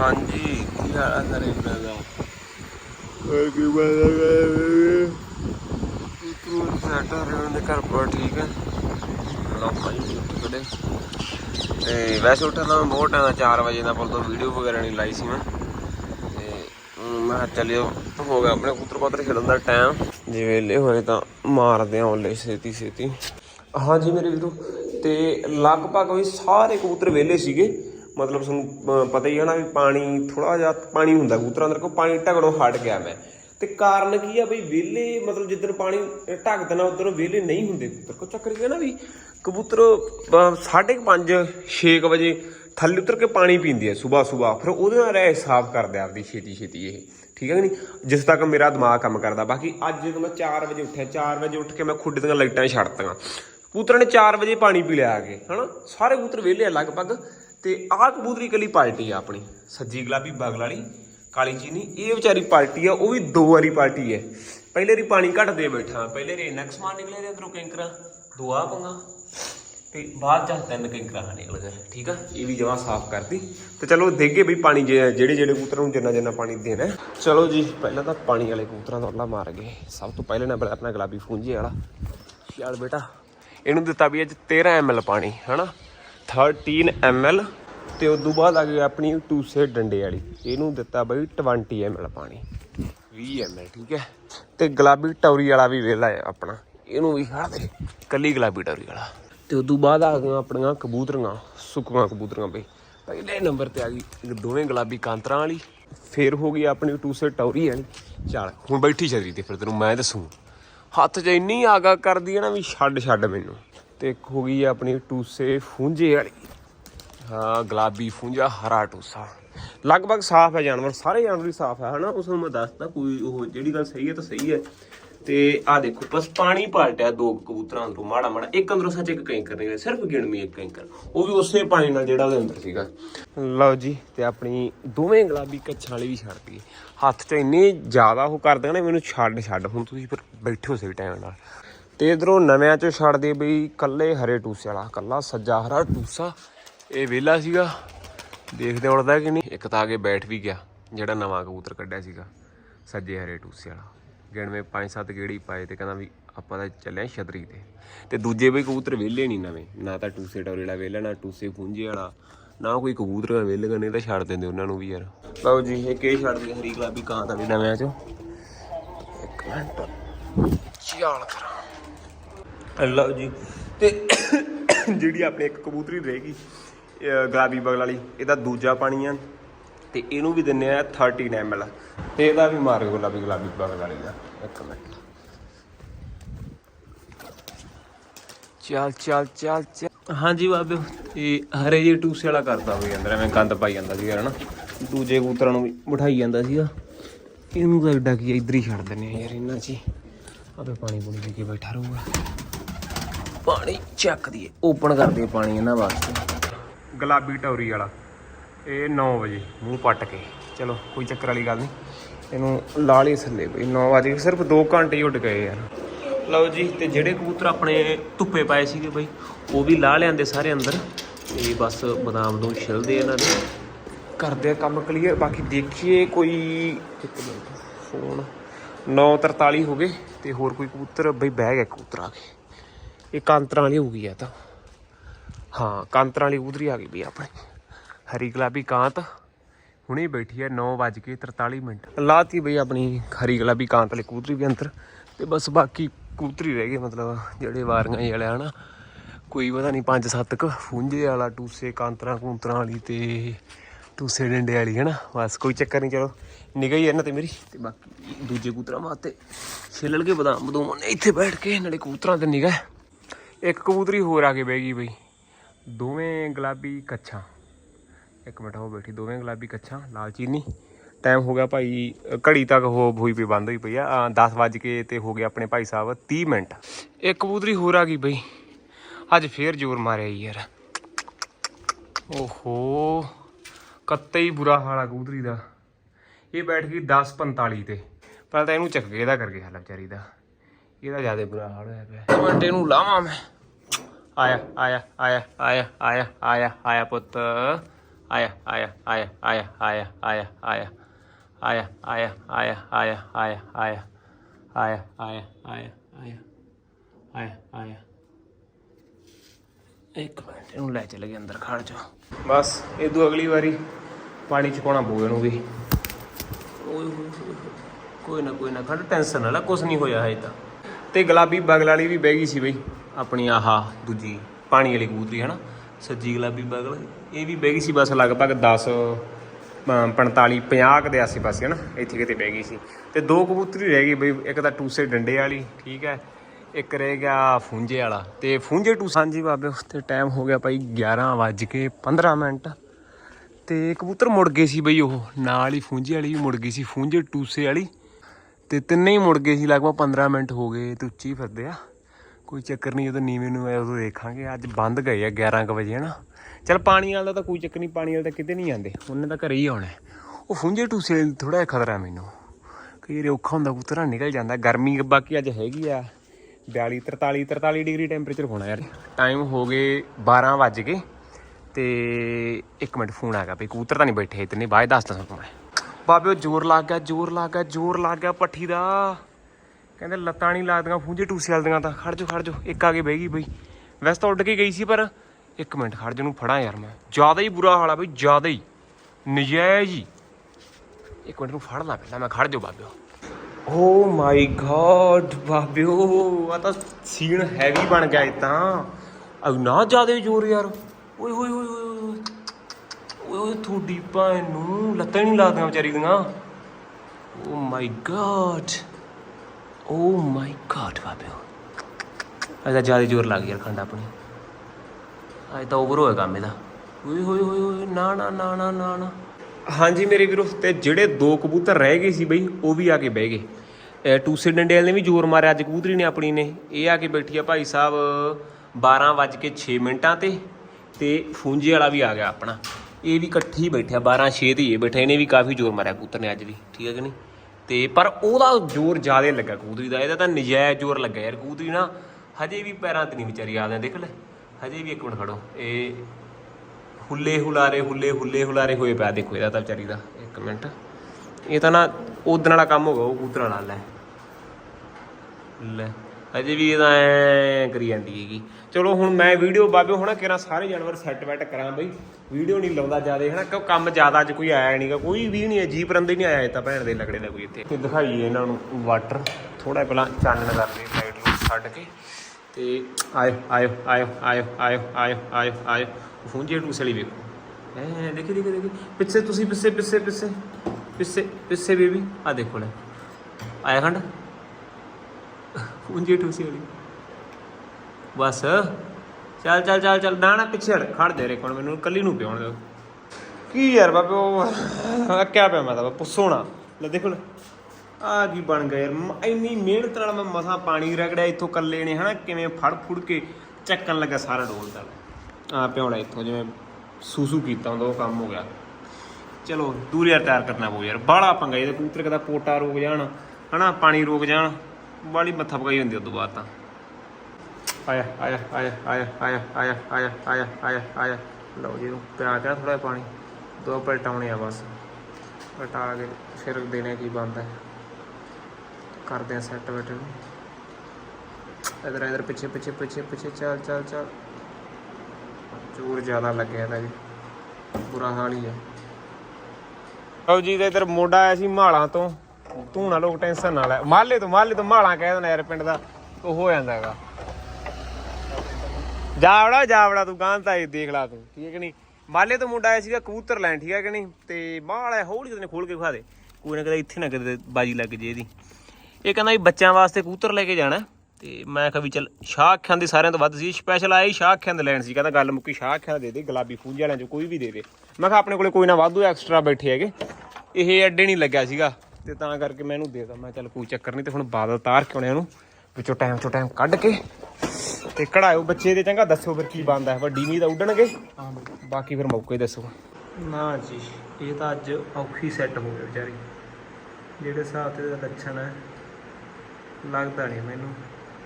ਹਾਂਜੀ ਕੀ ਹਾਲ ਆ ਸਾਰੇ ਵੀਰਾਂ ਦਾ? ਹੋਰ ਕੀ ਇਤਰੂ ਸੈਟ ਹੋ ਰਹੇ ਨੇ ਘਰ ਪਰ ਠੀਕ ਹੈ। ਲਓ ਭਾਈ ਉੱਠ ਤੇ ਵੈਸੇ ਉੱਠਣਾ ਮੈਂ ਬਹੁਤ ਟਾਈਮ 4 ਵਜੇ ਦਾ ਪੁੱਲ ਤੋਂ ਵੀਡੀਓ ਵਗੈਰਾ ਨਹੀਂ ਲਾਈ ਸੀ ਮੈਂ। ਤੇ ਹੁਣ ਮੈਂ ਚੱਲਿਓ ਹੋ ਗਿਆ ਆਪਣੇ ਕਬੂਤਰ ਪਾਤਰ ਖੇਡਣ ਦਾ ਟਾਈਮ ਜੇ ਵੇਲੇ ਹੋਏ ਤਾਂ ਮਾਰਦੇ ਆ ਓਲੇ ਛੇਤੀ ਛੇਤੀ। ਹਾਂਜੀ ਮੇਰੇ ਵੀਰੋ ਤੇ ਲਗਭਗ ਵੀ ਸਾਰੇ ਕਬੂਤਰ ਵਿਹਲੇ ਸੀਗੇ। ਮਤਲਬ ਤੁਹਾਨੂੰ ਪਤਾ ਹੀ ਹੈ ਨਾ ਵੀ ਪਾਣੀ ਥੋੜਾ ਜਿਹਾ ਪਾਣੀ ਹੁੰਦਾ ਕਬੂਤਰਾਂ ਅੰਦਰ ਕੋ ਪਾਣੀ ਢਗਣੋਂ ਹਟ ਗਿਆ ਮੈਂ। ਤੇ ਕਾਰਨ ਕੀ ਆ ਬਈ, ਵਿਹਲੇ, ਮਤਲਬ ਜਿੱਦਣ ਪਾਣੀ ਢੱਕ ਦੇਣਾ, ਉਧਰੋਂ ਵਿਹਲੇ ਨਹੀਂ ਹੁੰਦੇ ਕਬੂਤਰ। ਕੋ ਚੱਕਰ ਕੀ ਹੈ ਨਾ ਵੀ ਕਬੂਤਰ 5:30 6 ਵਜੇ ਥੱਲੇ ਉਤਰ ਕੇ ਪਾਣੀ ਪੀਂਦੀ ਹੈ ਸਵੇਰ ਸਵੇਰ। ਫਿਰ ਉਹਦੇ ਨਾਲ ਰਹਿ ਹਿਸਾਬ ਕਰਦੇ ਆ ਆਪਦੀ ਛੇਤੀ ਛੇਤੀ ਇਹ। ਠੀਕ ਹੈ ਕਿ ਨਹੀਂ? ਜਿਸ ਤੱਕ ਮੇਰਾ ਦਿਮਾਗ ਕੰਮ ਕਰਦਾ। ਬਾਕੀ ਅੱਜ ਜਦੋਂ ਮੈਂ 4 ਵਜੇ ਉੱਠਿਆ 4 ਵਜੇ ਉੱਠ ਕੇ ਮੈਂ ਖੁੱਡ ਦੀਆਂ ਲਾਈਟਾਂ ਛੱਡਤੀਆਂ ਕਬੂਤਰਾਂ ਨੇ 4 ਵਜੇ ਪਾਣੀ ਪੀ ਲਿਆ ਆ ਕੇ, ਹਨਾ? ਸਾਰੇ ਕਬੂਤਰ ਵਿਹਲੇ ਆ ਲਗਭਗ। ਤੇ ਆਹ ਕਬੂਤਰੀ ਕਲੀ ਪਾਰਟੀ ਆ ਆਪਣੀ, ਸੱਜੀ ਗੁਲਾਬੀ ਬਗਲ ਵਾਲੀ, ਕਾਲੀ ਚੀਨੀ, ਇਹ ਵਿਚਾਰੀ ਪਾਰਟੀ ਆ, ਉਹ ਵੀ ਦੋ ਵਾਰੀ ਪਾਰਟੀ ਹੈ ਪਹਿਲੇ ਰੀ ਪਾਣੀ ਘੱਟ ਦੇ ਬੈਠਾ, ਪਹਿਲੇ ਰੀ ਇੰਨਾ ਕੁ ਸਮਾਨ ਨਿਕਲੇ ਦੇ ਅੰਦਰੋਂ ਕੈਂਕਰਾਂ, ਦੋ ਆ ਪੰਗਾ, ਤੇ ਬਾਅਦ ਚ ਤਿੰਨ ਕੈਂਕਰਾਂ ਨਿਕਲ ਗਏ, ਠੀਕ ਆ? ਇਹ ਵੀ ਜਮਾ ਸਾਫ਼ ਕਰਤੀ। ਤੇ ਚਲੋ ਦੇਖੇ ਵੀ ਪਾਣੀ ਜੇ- ਜਿਹੜੇ ਜਿਹੜੇ ਕਬੂਤਰਾਂ ਨੂੰ ਜਿੰਨਾ ਜਿੰਨਾ ਪਾਣੀ ਦੇਣਾ ਚਲੋ ਜੀ, ਪਹਿਲਾਂ ਤਾਂ ਪਾਣੀ ਵਾਲੇ ਕਬੂਤਰਾਂ ਦਾ ਅੱਲਾ ਮਾਰ ਗਏ ਸਭ ਤੋਂ ਪਹਿਲੇ ਨੰਬਰ ਆਪਣਾ ਗੁਲਾਬੀ ਫੂੰਜੇ ਵਾਲਾ। ਚੱਲ ਬੇਟਾ, ਇਹਨੂੰ ਦਿੱਤਾ ਵੀ ਅੱਜ 13 ml ਪਾਣੀ, ਹਨਾ? 13 ml ਤੇ ਉਸ ਤੋਂ ਬਾਅਦ ਆ ਗਈ ਆਪਣੀ ਟੂਸੇ ਡੰਡੇ ਵਾਲੀ। ਇਹਨੂੰ ਦਿੱਤਾ ਬਈ 20 ml ਪਾਣੀ। 20 ml, ਠੀਕ ਹੈ? ਤੇ ਗੁਲਾਬੀ ਟੌਰੀ ਵਾਲਾ ਵੀ ਵੇਲਾ ਹੈ ਆਪਣਾ। ਇਹਨੂੰ ਵੀ ਖੜ ਦੇ। ਕੱਲੀ ਗੁਲਾਬੀ ਟੌਰੀ ਵਾਲਾ। ਤੇ ਉਸ ਤੋਂ ਬਾਅਦ ਆ ਗਈਆਂ ਆਪਣੀਆਂ ਕਬੂਤਰੀਆਂ, ਸੁੱਕੀਆਂ ਕਬੂਤਰੀਆਂ ਬਈ। ਪਹਿਲੇ ਨੰਬਰ ਤੇ ਆ ਗਈ ਦੋਵੇਂ ਗੁਲਾਬੀ ਕਾਂਤਰਾਂ ਵਾਲੀ। ਫੇਰ ਹੋ ਗਈ ਆਪਣੀ ਟੂਸੇ ਟੌਰੀ ਵਾਲੀ। ਚੱਲ, ਹੁਣ ਬੈਠੀ ਛਤਰੀ ਤੇ ਫਿਰ ਤੈਨੂੰ ਮੈਂ ਦੱਸੂ। ਹੱਥ 'ਚ ਇੰਨੀ ਆਗਾ ਕਰਦੀ ਹੈ ਨਾ ਵੀ ਛੱਡ ਛੱਡ ਮੈਨੂੰ। ਤੇ ਇੱਕ ਹੋ ਗਈ ਆਪਣੀ ਟੂਸੇ ਫੂੰਜੇ ਵਾਲੀ। ਹਾਂ ਗੁਲਾਬੀ ਫੂੰਜਾ ਹਰਾ ਟੂਸਾ ਲਗਭਗ ਸਾਫ਼ ਹੈ ਜਾਨਵਰ, ਸਾਰੇ ਜਾਨਵਰ ਹੀ ਸਾਫ਼ ਹੈ, ਹਨਾ? ਉਸ ਨੂੰ ਮੈਂ ਦੱਸਦਾ, ਕੋਈ ਉਹ ਜਿਹੜੀ ਗੱਲ ਸਹੀ ਹੈ ਤਾਂ ਸਹੀ ਹੈ। ਤੇ ਆ ਦੇਖੋ, ਬਸ ਪਾਣੀ ਪਲਟਿਆ ਦੋ ਕਬੂਤਰਾਂ ਅੰਦਰੋਂ, ਮਾੜਾ ਮਾੜਾ। ਇੱਕ ਅੰਦਰੋਂ ਸੱਚ, ਇੱਕ ਕੈਂਕਰ ਨਿਕਲਿਆ ਸਿਰਫ ਗਿਣਵੀਂ ਇੱਕ ਕੈਂਕਰ। ਉਹ ਵੀ ਉਸੇ ਪਾਣੀ ਨਾਲ ਜਿਹੜਾ ਉਹਦੇ ਅੰਦਰ ਸੀਗਾ। ਲਓ ਜੀ, ਤੇ ਆਪਣੀ ਦੋਵੇਂ ਗੁਲਾਬੀ ਕੱਛਾਂ ਵਾਲੀ ਵੀ ਛੱਡਤੀ ਹੱਥ 'ਚ ਇੰਨੇ ਜ਼ਿਆਦਾ ਉਹ ਕਰਦੇ ਦੇਣਾ ਮੈਨੂੰ ਛੱਡ ਛੱਡ। ਹੁਣ ਤੁਸੀਂ ਫਿਰ ਬੈਠੇ ਬੈਠੋ ਸਹੀ ਟਾਈਮ ਨਾਲ। ਤੇ ਇਧਰੋਂ ਨਵਿਆਂ 'ਚੋਂ ਛੱਡਦੇ ਬਈ, ਕੱਲੇ ਹਰੇ ਟੂਸੇ ਵਾਲਾ, ਕੱਲਾ ਸੱਜਾ ਹਰਾ ਟੂਸਾ ਇਹ ਵਿਹਲਾ ਸੀਗਾ। ਦੇਖਦੇ ਉੜਦਾ ਕਿ ਨਹੀਂ। ਇੱਕ ਤਾਂ ਆ ਕੇ ਬੈਠ ਵੀ ਗਿਆ, ਜਿਹੜਾ ਨਵਾਂ ਕਬੂਤਰ ਕੱਢਿਆ ਸੀਗਾ, ਸੱਜੇ ਹਰੇ ਟੂਸੇ ਵਾਲਾ। ਗਿਣਵੇਂ ਪੰਜ ਸੱਤ ਗੇੜੀ ਪਾਏ ਤੇ ਕਹਿੰਦਾ ਵੀ ਆਪਾਂ ਤਾਂ ਚੱਲੇ ਛਤਰੀ ਤੇ। ਤੇ ਦੂਜੇ ਵੀ ਕਬੂਤਰ ਵਿਹਲੇ ਨਹੀਂ ਨਵੇਂ। ਨਾ ਤਾਂ ਟੂਸੇ ਟੌਰੇ ਵਾਲਾ ਵਿਹਲਾ, ਨਾ ਟੂਸੇ ਫੁੰਝੇ ਵਾਲਾ, ਨਾ ਕੋਈ ਕਬੂਤਰ ਵਿਹਲੇ ਕਰਨੇ ਤਾਂ ਛੱਡ ਦਿੰਦੇ ਉਹਨਾਂ ਨੂੰ ਵੀ ਯਾਰ। ਲਓ ਜੀ ਇਹ ਕੇ ਛੱਡ ਦੀ ਹਰੀ ਗੁਲਾਬੀ ਕਾਂ ਤਾਂ ਵੀ ਨਵਿਆਂ ਚੋਂ। ਇੱਕ ਮਿੰਟ। ਚਾਲ ਕਰਾਂ ਲਓ ਜੀ। ਤੇ ਜਿਹੜੀ ਆਪਣੇ ਇੱਕ ਕਬੂਤਰੀ ਰਹੇਗੀ ਅਹ ਗੁਲਾਬੀ ਬਗਲ ਵਾਲੀ। ਇਹਦਾ ਦੂਜਾ ਪਾਣੀ ਆ। ਤੇ ਇਹਨੂੰ ਵੀ ਦਿੰਨੇ ਆ 13 ml ਤੇ ਇਹਦਾ ਵੀ ਮਾਰ ਗੁਲਾਬੀ ਗੁਲਾਬੀ ਬਗਲ ਵਾਲੀ ਦਾ। ਇੱਕ ਮਿੰਟ। ਚੱਲ ਚੱਲ ਚੱਲ ਚੱਲ। ਹਾਂਜੀ ਬਾਬੇ। ਇਹ ਹਰੇ ਜੀ ਟੂਸੇ ਵਾਲਾ ਕਰਦਾ ਹੋਈ ਅੰਦਰ ਐਵੇਂ ਗੰਦ ਪਾਈ ਜਾਂਦਾ ਸੀ ਯਾਰ ਹਨਾ। ਦੂਜੇ ਕਬੂਤਰਾਂ ਨੂੰ ਵੀ ਬਿਠਾਈ ਜਾਂਦਾ ਸੀਗਾ। ਇਹਨੂੰ ਤਾਂ ਐਡਾ ਕੀ ਆ, ਇੱਧਰ ਹੀ ਛੱਡ ਦਿੰਨੇ ਆ ਯਾਰ ਇਹਨਾਂ 'ਚ ਆਪੇ ਪਾਣੀ ਪੂਣੀ ਪੀ ਕੇ ਬੈਠਾ ਰਹੂਗਾ। ਪਾਣੀ ਚੱਕ ਦਈਏ। ਓਪਨ ਕਰ ਦਈਏ ਪਾਣੀ ਇਹਨਾਂ ਵਾਸਤੇ। ਗੁਲਾਬੀ ਟੌਰੀ ਵਾਲਾ। ਇਹ 9 ਵਜੇ, ਮੂੰਹ ਪੱਟ ਕੇ। ਚਲੋ, ਕੋਈ ਚੱਕਰ ਵਾਲੀ ਗੱਲ ਨਹੀਂ। ਇਹਨੂੰ ਲਾ ਲਈ ਥੱਲੇ ਬਈ 9 ਵਜੇ ਸਿਰਫ 2 ਘੰਟੇ ਹੀ ਉੱਡ ਗਏ ਯਾਰ। ਲਓ ਜੀ, ਤੇ ਜਿਹੜੇ ਕਬੂਤਰ ਆਪਣੇ ਧੁੱਪੇ ਪਾਏ ਸੀਗੇ ਬਈ, ਉਹ ਵੀ ਲਾ ਲਿਆਂਦੇ ਸਾਰੇ ਅੰਦਰ। ਤੇ ਬਸ ਬਦਾਮ ਨੂੰ ਛਿਲਦੇ ਇਹਨਾਂ ਨੇ ਕਰਦੇ ਆ ਕੰਮ ਕਲੀਅਰ। ਬਾਕੀ ਦੇਖੀਏ ਕੋਈ ਇੱਕ ਮਿੰਟ, ਫੋਨ। 9:43 ਹੋ ਗਏ, ਤੇ ਹੋਰ ਕੋਈ ਕਬੂਤਰ? ਬਈ ਬਹਿ ਗਿਆ ਕਬੂਤਰ ਆ ਕੇ। ਇਹ ਕਾਂਤਰਾਂ ਵਾਲੀ ਹੋ ਗਈ ਆ ਤਾਂ। ਹਾਂ, ਕਾਂਤਰਾਂ ਵਾਲੀ ਕਬੂਤਰੀ ਆ ਗਈ ਵੀ ਆਪਣੇ। ਹਰੀ ਗੁਲਾਬੀ ਕਾਂਤ, ਹੁਣੇ ਬੈਠੀ ਹੈ 9:43 ਮਿੰਟ। ਲਾਤੀ ਬਈ ਆਪਣੀ ਹਰੀ ਗੁਲਾਬੀ ਕਾਂਤ ਵਾਲੀ ਕੂਤਰੀ ਵੀ ਅੰਦਰ। ਤੇ ਬਸ ਬਾਕੀ ਕਬੂਤਰੀ ਰਹਿ ਗਏ ਮਤਲਬ ਜਿਹੜੇ ਵਾਰੀਆਂ ਜਿਹੇ ਵਾਲੇ ਹਨਾ ਕੋਈ ਪਤਾ ਨਹੀਂ ਪੰਜ ਸੱਤ ਕ ਫੁੰਝੇ ਵਾਲਾ, ਟੂਸੇ ਕਾਂਤਰਾ ਕੂੰਤਰਾਂ ਵਾਲੀ ਤੇ ਟੂਸੇ ਡੰਡੇ ਵਾਲੀ ਹੈ ਨਾ ਬਸ ਕੋਈ ਚੱਕਰ ਨਹੀਂ, ਚਲੋ, ਨਿਗਾਹ ਹੀ ਇਹਨਾਂ ਤੇ ਮੇਰੀ। ਤੇ ਬਾਕੀ ਦੂਜੇ ਕੂਤਰਾ ਵਾਸਤੇ ਛਿੱਲਣ ਕੇ ਬਦਾਮ ਬਦੂਮ ਨੇ ਇੱਥੇ ਬੈਠ ਕੇ, ਨਾਲੇ ਕਬੂਤਰਾਂ ਤੇ ਨਿਗਾ ਇੱਕ ਕਬੂਤਰੀ ਹੋਰ ਆ ਕੇ ਬਹਿ ਗਈ ਬਈ। ਦੋਵੇਂ ਗੁਲਾਬੀ ਕੱਛਾਂ। ਇੱਕ ਮਿੰਟ ਹੋ ਬੈਠੀ। ਦੋਵੇਂ ਗੁਲਾਬੀ ਕੱਛਾਂ ਲਾਲ ਚੀਨੀ। ਟਾਈਮ ਹੋ ਗਿਆ ਭਾਈ ਘੜੀ ਤੱਕ ਹੋ ਹੋਈ ਪਈ ਬੰਦ ਹੋਈ ਪਈ ਆ। 10 ਵਜ ਕੇ ਤੇ ਹੋ ਗਿਆ ਆਪਣੇ ਭਾਈ ਸਾਹਿਬ 30 ਮਿੰਟ। ਇੱਕ ਕਬੂਤਰੀ ਹੋਰ ਆ ਗਈ ਬਈ। ਅੱਜ ਫੇਰ ਜ਼ੋਰ ਮਾਰਿਆ ਯਾਰ। ਓਹੋ ਕੱਤੇ ਹੀ ਬੁਰਾ ਹਾਲ ਆ ਕਬੂਤਰੀ ਦਾ। ਇਹ ਬੈਠ ਗਈ 10:45 ਤੇ। ਪਹਿਲਾਂ ਤਾਂ ਇਹਨੂੰ ਚੱਕ ਕੇ ਇਹਦਾ ਕਰਕੇ ਹਾਲ ਵਿਚਾਰੀ ਦਾ। ਇਹਦਾ ਜ਼ਿਆਦਾ ਬੁਰਾ ਹਾਲ ਹੋਇਆ ਪਿਆ। ਮਿੰਟ ਇਹਨੂੰ ਲਾਵਾਂ ਮੈਂ। ਆਇਆ ਆਇਆ ਆਇਆ ਆਇਆ ਆਇਆ ਆਇਆ ਆਇਆ ਪੁੱਤ ਆਇਆ ਆਇਆ ਆਇਆ ਆਇਆ ਆਇਆ ਆਇਆ ਆਇਆ ਆਇਆ ਆਇਆ ਆਇਆ ਆਇਆ ਆਇਆ ਆਇਆ ਆਇਆ ਆਇਆ ਆਇਆ ਆਇਆ ਆਇਆ ਆਇਆ ਇੱਕ ਮਿੰਟ ਇਹਨੂੰ ਲੈ ਚਲੇ ਗਏ ਅੰਦਰ ਖੜ ਜਾ ਬਸ ਇਦੋਂ ਅਗਲੀ ਵਾਰੀ ਪਾਣੀ ਚ ਪਾਉਣਾ ਪਊ ਇਹਨੂੰ ਵੀ। ਕੋਈ ਨਾ ਕੋਈ ਨਾ ਖੜ ਟੈਨਸ਼ਨ ਨਾ ਲੈ ਕੁਝ ਨਹੀਂ ਹੋਇਆ ਹਜੇ ਤਾਂ ਤੇ ਗੁਲਾਬੀ ਬਗਲ ਵਾਲੀ ਵੀ ਬਹਿ ਗਈ ਸੀ ਬਈ ਆਪਣੀ ਆਹ ਦੂਜੀ ਪਾਣੀ ਵਾਲੀ ਕਬੂਤਰੀ, ਹਨਾ? ਸੱਜੀ ਗੁਲਾਬੀ ਬਗਲ। ਇਹ ਵੀ ਬਹਿ ਗਈ ਸੀ ਬਸ ਲਗਭਗ 10 ਅਮ 45 50 ਕੁ ਦੇ ਆਸੇ-ਪਾਸੇ, ਹਨਾ? ਇੱਥੇ ਕਿਤੇ ਬਹਿ ਗਈ ਸੀ। ਤੇ ਦੋ ਕਬੂਤਰੀ ਰਹਿ ਗਈ ਬਈ, ਇੱਕ ਤਾਂ ਟੂਸੇ ਡੰਡੇ ਵਾਲੀ, ਠੀਕ ਹੈ? ਇੱਕ ਰਹਿ ਗਿਆ ਫੂੰਜੇ ਵਾਲਾ। ਤੇ ਫੂੰਜੇ ਟੂ ਸਾਂਝੀ ਬਾਬੇ ਤੇ ਟਾਈਮ ਹੋ ਗਿਆ ਭਾਈ 11 ਵੱਜ ਕੇ 15 ਮਿੰਟ। ਤੇ ਕਬੂਤਰ ਮੁੜ ਗਏ ਸੀ ਬਈ ਉਹ, ਨਾਲ ਹੀ ਫੂੰਜੇ ਵਾਲੀ ਵੀ ਮੁੜ ਗਈ ਸੀ, ਫੁੰਜੇ ਟੂਸੇ ਵਾਲੀ। ਤੇ ਤਿੰਨੇ ਹੀ ਮੁੜ ਗਏ ਸੀ, ਲਗਭਗ 15 ਮਿੰਟ ਹੋ ਗਏ ਤੇ ਉੱਚੀ ਫਿਰਦੇ ਆ। ਕੋਈ ਚੱਕਰ ਨਹੀਂ, ਜਦੋਂ ਨੀਵੇਂ ਨੂੰ ਆਏ ਉਦੋਂ ਦੇਖਾਂਗੇ। ਅੱਜ ਬੰਦ ਗਏ ਆ 11 ਕੁ ਵਜੇ, ਹਨਾ? ਚਲ ਪਾਣੀ ਵਾਲਾ ਤਾਂ ਕੋਈ ਚੱਕਰ ਨਹੀਂ, ਪਾਣੀ ਵਾਲਾ ਤਾਂ ਕਿਤੇ ਨਹੀਂ ਜਾਂਦੇ। ਉਹਨੇ ਤਾਂ ਘਰੇ ਹੀ ਆਉਣਾ ਉਹ ਫੁੰਝੇ ਟੂਸੇ ਥੋੜਾ ਜਿਹਾ ਖਤਰਾ ਮੈਨੂੰ। ਕਈ ਵਾਰੀ ਔਖਾ ਹੁੰਦਾ, ਕਬੂਤਰ ਨਿਕਲ ਜਾਂਦਾ। ਗਰਮੀ ਬਾਕੀ ਅੱਜ ਹੈਗੀ ਆ। 42 43 43 ਡਿਗਰੀ ਟੈਂਪਰੇਚਰ ਹੋਣਾ ਯਾਰ। ਟਾਈਮ ਹੋ ਗਏ 12 ਵੱਜ ਗਏ ਤੇ ਇੱਕ ਮਿੰਟ ਫੋਨ ਆ ਗਿਆ ਵੀ ਕੂਤਰ ਤਾਂ ਨਹੀਂ ਬੈਠੇ, ਇਤਨੇ ਬਾਅਦ ਦੱਸਦਾ ਤੁਹਾਨੂੰ ਮੈਂ। ਬਾਬੇ, ਉਹ ਜ਼ੋਰ ਲੱਗ ਗਿਆ, ਜ਼ੋਰ ਲੱਗ ਗਿਆ, ਜ਼ੋਰ ਲੱਗ ਗਿਆ ਪੱਠੀ ਦਾ। ਕਹਿੰਦੇ ਲੱਤਾਂ ਨਹੀਂ ਲੱਗਦੀਆਂ, ਫੂੰਜੇ ਟੂਸੇ ਵਾਲੀਆਂ ਤਾਂ। ਖੜ ਜਾ ਖੜ ਜਾ ਇੱਕ ਆ ਕੇ ਬਹਿ ਗਈ ਬਈ। ਵੈਸੇ ਤਾਂ ਉੱਡ ਕੇ ਗਈ ਸੀ, ਪਰ ਇੱਕ ਮਿੰਟ, ਖੜ ਜਾ, ਨੂੰ ਫੜਾਂ ਯਾਰ ਮੈਂ। ਜ਼ਿਆਦਾ ਹੀ ਬੁਰਾ ਹਾਲ ਆ ਬਈ, ਜ਼ਿਆਦਾ ਹੀ। ਨਜਾਇਜ਼ ਹੀ। ਇੱਕ ਮਿੰਟ, ਨੂੰ ਫੜ ਲਾ ਪਹਿਲਾਂ, ਮੈਂ ਖੜ ਜਾ ਬਾਬਿਓ। ਓ ਮਾਈ ਗॉड ਬਾਬਿਓ ਆ ਤਾਂ ਸੀਨ ਹੈਵੀ ਬਣ ਗਿਆ ਇਹ ਤਾਂ। ਨਾ ਜ਼ਿਆਦਾ ਜ਼ੋਰ ਯਾਰ। ਓਏ ਹੋਏ ਹੋਏ ਹੋਏ ਓਏ। ਓਏ ਤੁਹਾਡੀ ਭੈਣ ਨੂੰ ਲੱਤਾਂ ਹੀ ਨਹੀਂ ਲੱਗਦੀਆਂ ਵਿਚਾਰੀ ਦੀਆਂ। ਓ ਮਾਈ ਗॉड ਓ ਮਾਈ ਗॉड ਬਾਬਿਓ ਇਹਦਾ ਜ਼ਿਆਦਾ ਜ਼ੋਰ ਲੱਗ ਗਿਆ ਖੰਡ ਆਪਣੀ। ਅੱਜ ਤਾਂ ਓਵਰ ਹੋਇਆ ਕੰਮ ਇਹਦਾ। ਓਏ ਹੋਏ ਹੋਏ ਹੋਏ, ਨਾ ਨਾ ਨਾ ਨਾ ਨਾ ਨਾ। ਹਾਂਜੀ ਮੇਰੇ ਵੀਰੋ, ਤੇ ਜਿਹੜੇ ਦੋ ਕਬੂਤਰ ਰਹਿ ਗਏ ਸੀ ਬਈ, ਉਹ ਵੀ ਆ ਕੇ ਬਹਿ ਗਏ। ਇਹ ਟੂਸੇ ਡੰਡੇਲ ਨੇ ਵੀ ਜ਼ੋਰ ਮਾਰਿਆ, ਅੱਜ ਕਬੂਤਰੀ ਨੇ ਆਪਣੀ ਨੇ। ਇਹ ਆ ਕੇ ਬੈਠੀ ਆ ਭਾਈ ਸਾਹਿਬ 12 ਵੱਜ ਕੇ 6 ਮਿੰਟਾਂ ਤੇ ਤੇ ਫੂੰਜੇ ਵਾਲਾ ਵੀ ਆ ਗਿਆ ਆਪਣਾ। ਇਹ ਵੀ ਇਕੱਠੀ ਬੈਠਿਆ 12 6 ਤੇ ਇਹ ਬੈਠਾ। ਇਹਨੇ ਵੀ ਕਾਫੀ ਜ਼ੋਰ ਮਾਰਿਆ ਕਬੂਤਰ ਨੇ ਅੱਜ ਵੀ। ਠੀਕ ਹੈ ਕਿ ਨਹੀਂ? ਤੇ ਪਰ ਉਹਦਾ ਜ਼ੋਰ ਜ਼ਿਆਦਾ ਲੱਗਾ ਕੂਦਰੀ ਦਾ। ਇਹਦਾ ਤਾਂ ਨਜਾਇਜ਼ ਜ਼ੋਰ ਲੱਗਾ ਯਾਰ ਕਬੂਤਰੀ ਨਾ। ਹਜੇ ਵੀ ਪੈਰਾਂ ਤੇ ਨਹੀਂ ਵਿਚਾਰੀ ਆਦੇ ਦੇਖ ਲੈ। ਹਜੇ ਵੀ ਇੱਕ ਮਿੰਟ ਖੜੋ। ਇਹ ਹੁੱਲੇ ਹੁਲਾਰੇ, ਹੁੱਲੇ ਹੁੱਲੇ ਹੁਲਾਰੇ ਹੋਏ ਪਿਆ ਦੇਖੋ ਇਹਦਾ ਤਾਂ ਵਿਚਾਰੀ ਦਾ। ਇੱਕ ਮਿੰਟ। ਇਹ ਤਾਂ ਨਾ ਉਦਣ ਵਾਲਾ ਕੰਮ ਹੋ ਗਿਆ, ਉਹ ਕੂਦਰਾ ਨਾਲ ਲੈ। ਲੈ। ਹਜੇ ਵੀ ਇਹਦਾ ਐ ਕਰੀ ਜਾਂਦੀ ਹੈਗੀ। ਚਲੋ ਹੁਣ ਮੈਂ ਵੀਡੀਓ ਬਾਬੇ ਹੋਣਾ ਕਿਰਾਂ ਸਾਰੇ ਜਾਨਵਰ ਸੈੱਟ ਵੈਟ ਕਰਾਂ ਬਈ। ਵੀਡੀਓ ਨਹੀਂ ਲਾਉਂਦਾ ਜ਼ਿਆਦਾ, ਹਨਾ? ਕਿਉਂ ਕੰਮ ਜ਼ਿਆਦਾ ਅੱਜ ਕੋਈ ਆਇਆ ਨਹੀਂਗਾ ਕੋਈ ਵੀ ਨਹੀਂ ਹੈ ਜੀਪ ਰੰਦੇ ਨਹੀਂ ਆਇਆ ਇਹ ਤਾਂ ਭੈਣ ਦੇ ਲਗੜੇ ਦਾ ਕੋਈ ਇੱਥੇ। ਤੇ ਦਿਖਾਈਏ ਇਹਨਾਂ ਨੂੰ ਵਾਟਰ ਥੋੜਾ ਪਹਿਲਾਂ ਚਾਨਣ ਕਰਦੇ ਲਾਈਟ ਨੂੰ ਛੱਡ ਕੇ। ਤੇ ਆਇਓ ਆਇਓ ਆਇਓ ਆਇਓ ਆਇਓ ਆਇਓ ਆਇਓ ਆਇਓ। ਫੁੰਜੇ ਟੂਸ ਵਾਲੀ ਵੇਖੋ। ਐ, ਦੇਖੀ ਦੇਖੀ ਦੇਖੀ। ਪਿੱਛੇ ਤੁਸੀਂ ਪਿੱਛੇ ਪਿੱਛੇ ਪਿੱਛੇ ਪਿੱਛੇ ਪਿੱਛੇ ਬੇਬੀ ਆ ਦੇਖੋ ਲੈ। ਆਇਆ ਖੰਡ? ਫੂੰਜੇ ਟੂਸੀ ਵਾਲੀ। ਬਸ। ਚੱਲ ਚੱਲ ਚੱਲ ਚੱਲ ਨਾ ਨਾ ਪਿੱਛੇ ਹਟ, ਖੜ ਦੇ ਰੇ ਕੋਣ, ਮੈਨੂੰ ਕੱਲੀ ਨੂੰ ਪਿਉਣ ਦਿਓ। ਕੀ ਯਾਰ ਬਾਬੇ, ਉਹ ਅੱਕਿਆ ਪਿਆ ਮੈਂ ਤਾਂ ਬਾਪੂ ਸੋਣਾ ਲੈ ਦੇਖੋ ਲੈ। ਆ ਕੀ ਬਣ ਗਿਆ ਯਾਰ ਇੰਨੀ ਮਿਹਨਤ ਨਾਲ ਮੈਂ ਮਸਾਂ ਪਾਣੀ ਰਗੜਿਆ ਇੱਥੋਂ ਕੱਲੇ ਨੇ, ਹਨਾ, ਕਿਵੇਂ ਫੜ ਫੁੜ ਕੇ ਚੱਕਣ ਲੱਗਾ ਸਾਰਾ ਡੋਲ ਦਾ ਆ ਪਿਉਣਾ ਇੱਥੋਂ, ਜਿਵੇਂ ਸੂਸੂ ਕੀਤਾ ਹੁੰਦਾ, ਉਹ ਕੰਮ ਹੋ ਗਿਆ। ਚਲੋ, ਦੂਰ ਯਾਰ ਤਿਆਰ ਕਰਨਾ ਪਊ ਯਾਰ, ਬਾਹਲਾ ਪੰਗਾ, ਇਹਦੇ ਕਬੂਤਰ ਕਦਾ ਪੋਟਾ ਰੋਕ ਜਾਣ, ਹਨਾ, ਪਾਣੀ ਰੋਕ ਜਾਣ ਬਾਲੀ ਮੱਥਾ ਪਕਾਈ ਹੁੰਦੀ ਉਦੋਂ ਬਾਅਦ ਤਾਂ। ਆਇਆ ਆਇਆ ਆਇਆ ਆਇਆ ਆਇਆ ਆਇਆ ਆਇਆ ਆਇਆ ਆਇਆ ਆਇਆ। ਲਓ ਜੀ, ਇਹਨੂੰ ਪਿਆ ਕੇ ਥੋੜਾ ਪਾਣੀ। ਦੋ ਪਲਟਾਉਣੇ ਆ ਬਸ। ਪਲਟਾ ਕੇ ਫਿਰ ਦੇਣੇ ਕੀ ਬਣਦਾ ਕਰਦੇ ਆ ਸੈੱਟ ਬੈਠੇ ਨੂੰ। ਇਧਰ ਇਧਰ, ਪਿੱਛੇ ਪਿੱਛੇ ਪਿੱਛੇ ਪਿੱਛੇ, ਚੱਲ ਚੱਲ ਚੱਲ। ਜ਼ੋਰ ਜ਼ਿਆਦਾ ਲੱਗਿਆ ਇਹਦਾ ਜੀ। ਬੁਰਾ ਹਾਲ ਹੀ ਹੈ ਲਓ ਜੀ, ਇਧਰ ਮੋਢਾ ਆਇਆ ਸੀ ਮਾਲਾਂ ਤੋਂ। ਤੂੰ ਨਾ ਲੋਕ ਟੈਨਸ਼ਨ ਨਾ ਲੈ। ਮਾਲੇ ਤੋਂ ਮਾਲੇ ਤੋਂ ਮਾਲਾਂ ਕਹਿ ਦਿੰਦਾ ਯਾਰ ਪਿੰਡ ਦਾ। ਉਹ ਹੋ ਜਾਂਦਾ ਹੈਗਾ। ਜਾਵੜਾ ਜਾਵੜਾ ਤੂੰ ਗਾਂ ਤਾਂ ਇਹ ਦੇਖ ਲਾ ਤੂੰ, ਠੀਕ ਹੈ ਕਿ ਨਹੀਂ? ਮਾਲੇ ਤੋਂ ਮੁੰਡਾ ਆਇਆ ਸੀਗਾ ਕਬੂਤਰ ਲੈਣ, ਠੀਕ ਹੈ ਕਿ ਨਹੀਂ? ਤੇ ਮਾਲ ਹੌਲੀ ਕਿਤੇ ਖੋਲ ਕੇ ਖਾ ਦੇ। ਕੋਈ ਨਾ ਕਦੇ ਇੱਥੇ ਨਾ ਕਦੇ ਬਾਜੀ ਲੱਗ ਜੇ ਇਹਦੀ। ਇਹ ਕਹਿੰਦਾ ਵੀ ਬੱਚਿਆਂ ਵਾਸਤੇ ਕਬੂਤਰ ਲੈ ਕੇ ਜਾਣਾ ਤੇ ਮੈਂ ਕਿਹਾ ਵੀ ਚੱਲ, ਸ਼ਾਹ ਅੱਖਾਂ ਦੇ ਸਾਰਿਆਂ ਤੋਂ ਵੱਧ ਸੀ ਸਪੈਸ਼ਲ ਆਇਆ ਸ਼ਾਹ ਅੱਖਾਂ ਦੇ ਲੈਣ ਸੀ। ਕਹਿੰਦਾ ਗੱਲ ਮੁੱਕੀ, ਸ਼ਾਹ ਅੱਖਾਂ ਦਾ ਦੇ ਦੇ ਗੁਲਾਬੀ ਫੂੰਜ ਵਾਲਿਆਂ ਚੋਂ ਕੋਈ ਵੀ ਦੇ ਦੇ। ਮੈਂ ਕਿਹਾ ਆਪਣੇ ਕੋਲੇ ਕੋਈ ਨਾ ਵਾਧੂ ਐਕਸਟਰਾ ਬੈਠੇ ਹੈਗੇ। ਇਹ ਅੱਡੇ ਨਹੀਂ ਲੱਗਿਆ ਸੀਗਾ। ਤੇ ਤਾਂ ਕਰਕੇ ਮੈਂ ਇਹਨੂੰ ਦੇਦਾ ਮੈਂ ਚੱਲ ਕੋਈ ਚੱਕਰ ਨਹੀਂ, ਤੇ ਹੁਣ ਬਾਦਲ ਤਾਰ ਕੇ ਆਉਣੇ ਉਹਨੂੰ ਵਿੱਚੋਂ ਟਾਈਮ ਚੋਂ ਟਾਈਮ ਕੱਢ ਕੇ ਤੇ ਕਢਾਇਓ ਬੱਚੇ ਦੇ ਚੰਗਾ ਦੱਸੋ ਫਿਰ ਕੀ ਬਣਦਾ ਹੈ। ਵੱਡੀ ਨਹੀਂ ਤਾਂ ਉੱਡਣਗੇ। ਹਾਂ ਬਾਕੀ ਫਿਰ ਮੌਕੇ ਦੱਸੋ। ਨਾ ਜੀ ਇਹ ਤਾਂ ਅੱਜ ਔਖੀ ਸੈੱਟ ਹੋ ਗਈ ਵਿਚਾਰੀ। ਜਿਹੜੇ ਹਿਸਾਬ ਤੇ ਇਹਦਾ ਲੱਛਣ ਹੈ ਲੱਗਦਾ ਨਹੀਂ ਮੈਨੂੰ।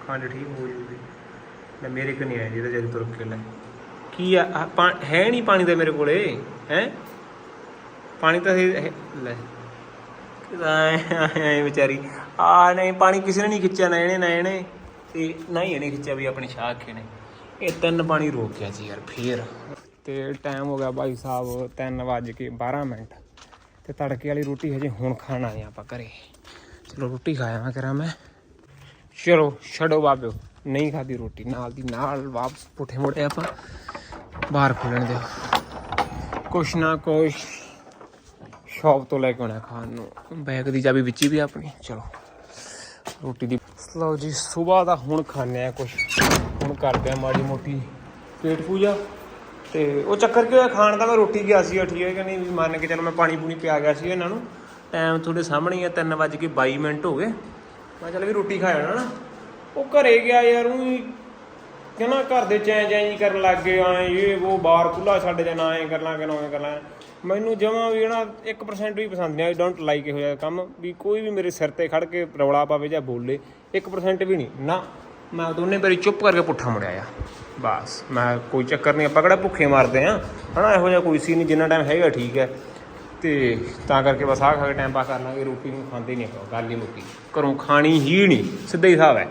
ਖੰਡ ਠੀਕ ਹੋ ਜੂਗੀ। ਲੈ ਮੇਰੇ ਕੋਲ ਨਹੀਂ ਆਇਆ ਜਿਹਦਾ ਜਦ ਤੁਰ ਕੇ ਲੈ। ਕੀ ਆ ਆਹ ਪਾ- ਹੈ ਨਹੀਂ ਪਾਣੀ ਦਾ ਮੇਰੇ ਕੋਲੇ ਹੈ? ਪਾਣੀ ਤਾਂ ਇਹ ਇਹ- ਲੈ। ਕਿਦਾਂ ਵਿਚਾਰੀ। ਆ ਨਹੀਂ, ਪਾਣੀ ਕਿਸੇ ਨੇ ਨਹੀਂ ਖਿੱਚਿਆ, ਨਾ ਇਹਨੇ ਨਾ ਇਹਨੇ। ਤੇ ਨਾ ਹੀ ਇਹਨੇ ਖਿੱਚਿਆ ਵੀ ਆਪਣੀ ਸ਼ਾਖ ਨੇ। ਇਹ ਤਿੰਨ ਪਾਣੀ ਰੋਕਿਆ ਜੀ ਯਾਰ, ਫੇਰ। ਤੇ ਟਾਈਮ ਹੋ ਗਿਆ ਭਾਈ ਸਾਹਿਬ 3 ਵਜ ਕੇ 12 ਮਿੰਟ। ਤੇ ਤੜਕੇ ਵਾਲੀ ਰੋਟੀ ਹਜੇ ਹੁਣ ਖਾਣ ਆਏ ਆਪਾਂ ਘਰੇ। ਚਲੋ ਰੋਟੀ ਖਾਇਆ ਮੈਂ ਕਰਾਂ ਮੈਂ। ਚਲੋ ਛੱਡੋ ਬਾਬਿਓ, ਨਹੀਂ ਖਾਦੀ ਰੋਟੀ। ਨਾਲ ਦੀ ਨਾਲ ਵਾਪਸ ਪੁੱਠੇ ਮੋੜੇ ਆਪਾਂ ਬਾਹਰ ਖੋਲਣ ਦਿਓ ਕੁਛ ਨਾ ਕੁਛ ਸ਼ੌਪ ਤੋਂ ਲੈ ਕੇ ਆਉਣਾ ਖਾਣ ਨੂੰ। ਬੈਗ ਦੀ ਚਾਬੀ ਵਿੱਚ ਹੀ ਵੀ ਆਪਣੀ। ਚਲੋ। ਰੋਟੀ ਦੀ। ਲਓ ਜੀ, ਸਵੇਰ ਦਾ ਹੁਣ ਖਾਣੇ ਆ ਕੁਛ। ਹੁਣ ਕਰਦੇ ਆ ਮਾੜੀ ਮੋਟੀ ਪੇਟ ਪੂਜਾ। ਤੇ ਉਹ ਚੱਕਰ ਕੀ ਹੋਇਆ, ਖਾਣ ਦਾ ਮੈਂ ਰੋਟੀ ਗਿਆ ਸੀ ਠੀਕ ਹੈ ਕਿ ਨਹੀਂ ਵੀ ਮੰਨ ਕੇ ਚੱਲ ਮੈਂ ਪਾਣੀ ਪੂਣੀ ਪਿਆ ਗਿਆ ਸੀ ਇਹਨਾਂ ਨੂੰ। ਟਾਈਮ ਤੁਹਾਡੇ ਸਾਹਮਣੇ ਹੀ ਆ 3:22 ਮਿੰਟ ਹੋ ਗਏ। ਮੈਂ ਚੱਲ ਵੀ ਰੋਟੀ ਖਾ ਜਾਣਾ ਨਾ। ਉਹ ਘਰੇ ਗਿਆ ਯਾਰ, ਉਹ ਕਹਿੰਦਾ ਘਰ ਦੇ ਚੈਂ ਚੈਂ ਜੀ ਕਰਨ ਲੱਗ ਗਏ ਆਏ ਇਹ ਉਹ ਬਾਹਰ ਖੁੱਲਾ ਛੱਡ ਜਾਣਾ ਐ ਕਰ ਲਾਂਗੇ ਨਾ ਐ ਕਰ ਲਾਂਗੇ ਮੈਨੂੰ ਜਮਾਂ ਵੀ ਨਾ 1% ਵੀ ਪਸੰਦ ਨਹੀਂ ਆਈ ਡੋਂਟ ਲਾਈਕ ਇਹੋ ਜਿਹਾ ਕੰਮ, ਵੀ ਕੋਈ ਵੀ ਮੇਰੇ ਸਿਰ ਤੇ ਖੜ ਕੇ ਰੌਲਾ ਪਾਵੇ ਜਾਂ ਬੋਲੇ 1% ਵੀ ਨਹੀਂ। ਨਾ, ਮੈਂ ਦੋਨੇ ਵਾਰੀ ਚੁੱਪ ਕਰਕੇ ਪੁੱਠਾ ਮੁੜਿਆ ਆ। ਬਸ, ਮੈਂ ਕੋਈ ਚੱਕਰ ਨਹੀਂ, ਆਪਾਂ ਕਿਹੜਾ ਭੁੱਖੇ ਮਾਰਦੇ ਆ? ਹਨਾ, ਇਹੋ ਜਿਹਾ ਕੋਈ ਸੀ ਨਹੀਂ ਜਿੰਨਾ ਟਾਈਮ ਹੈਗਾ ਠੀਕ ਹੈ ਤੇ ਤਾਂ ਕਰਕੇ ਬਸ ਆਹ ਖਾ ਕੇ ਟਾਈਮ ਪਾਸ ਕਰ ਲਾਂਗੇ ਰੋਟੀ ਨੂੰ ਖਾਂਦੇ ਨਹੀਂ ਆਪਾਂ, ਗੱਲ ਹੀ ਮੁੱਕੀ। ਘਰੋਂ ਖਾਣੀ ਹੀ ਨਹੀਂ, ਸਿੱਧਾ ਹੀ ਹਿਸਾਬ ਹੈ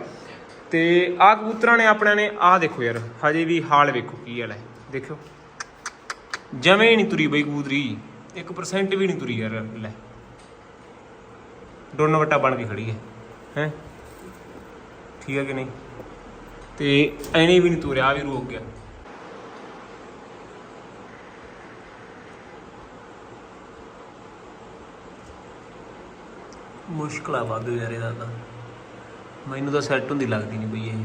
ਤੇ ਆਹ ਕਬੂਤਰਾਂ ਨੇ ਆਪਣਿਆਂ ਨੇ, ਆਹ ਦੇਖੋ ਯਾਰ, ਹਜੇ ਵੀ ਹਾਲ ਵੇਖੋ ਕੀ ਹਾਲ ਹੈ। ਦੇਖਿਓ। ਜਮੇ ਹੀ ਨਹੀਂ ਤੁਰੀ ਬਈ ਕਬੂਤਰੀ। 1% ਵੀ ਨਹੀਂ ਤੁਰੀ ਯਾਰ, ਲੈ। ਡੋਨ ਵਟਾ ਬਣ ਕੇ ਖੜੀ ਹੈ ਹੈ? ਠੀਕ ਹੈ ਕਿ ਨਹੀਂ? ਤੇ ਐਨੇ ਵੀ ਨਹੀਂ ਤੁਰਿਆ ਵੀ ਰੋਕ ਗਿਆ। ਮੁਸ਼ਕਲ ਆ ਵਾਧੂ ਯਾਰ ਇਹਦਾ ਤਾਂ ਮੈਨੂੰ ਤਾਂ ਸੈੱਟ ਹੁੰਦੀ ਲੱਗਦੀ ਨਹੀਂ ਬਈ ਇਹ।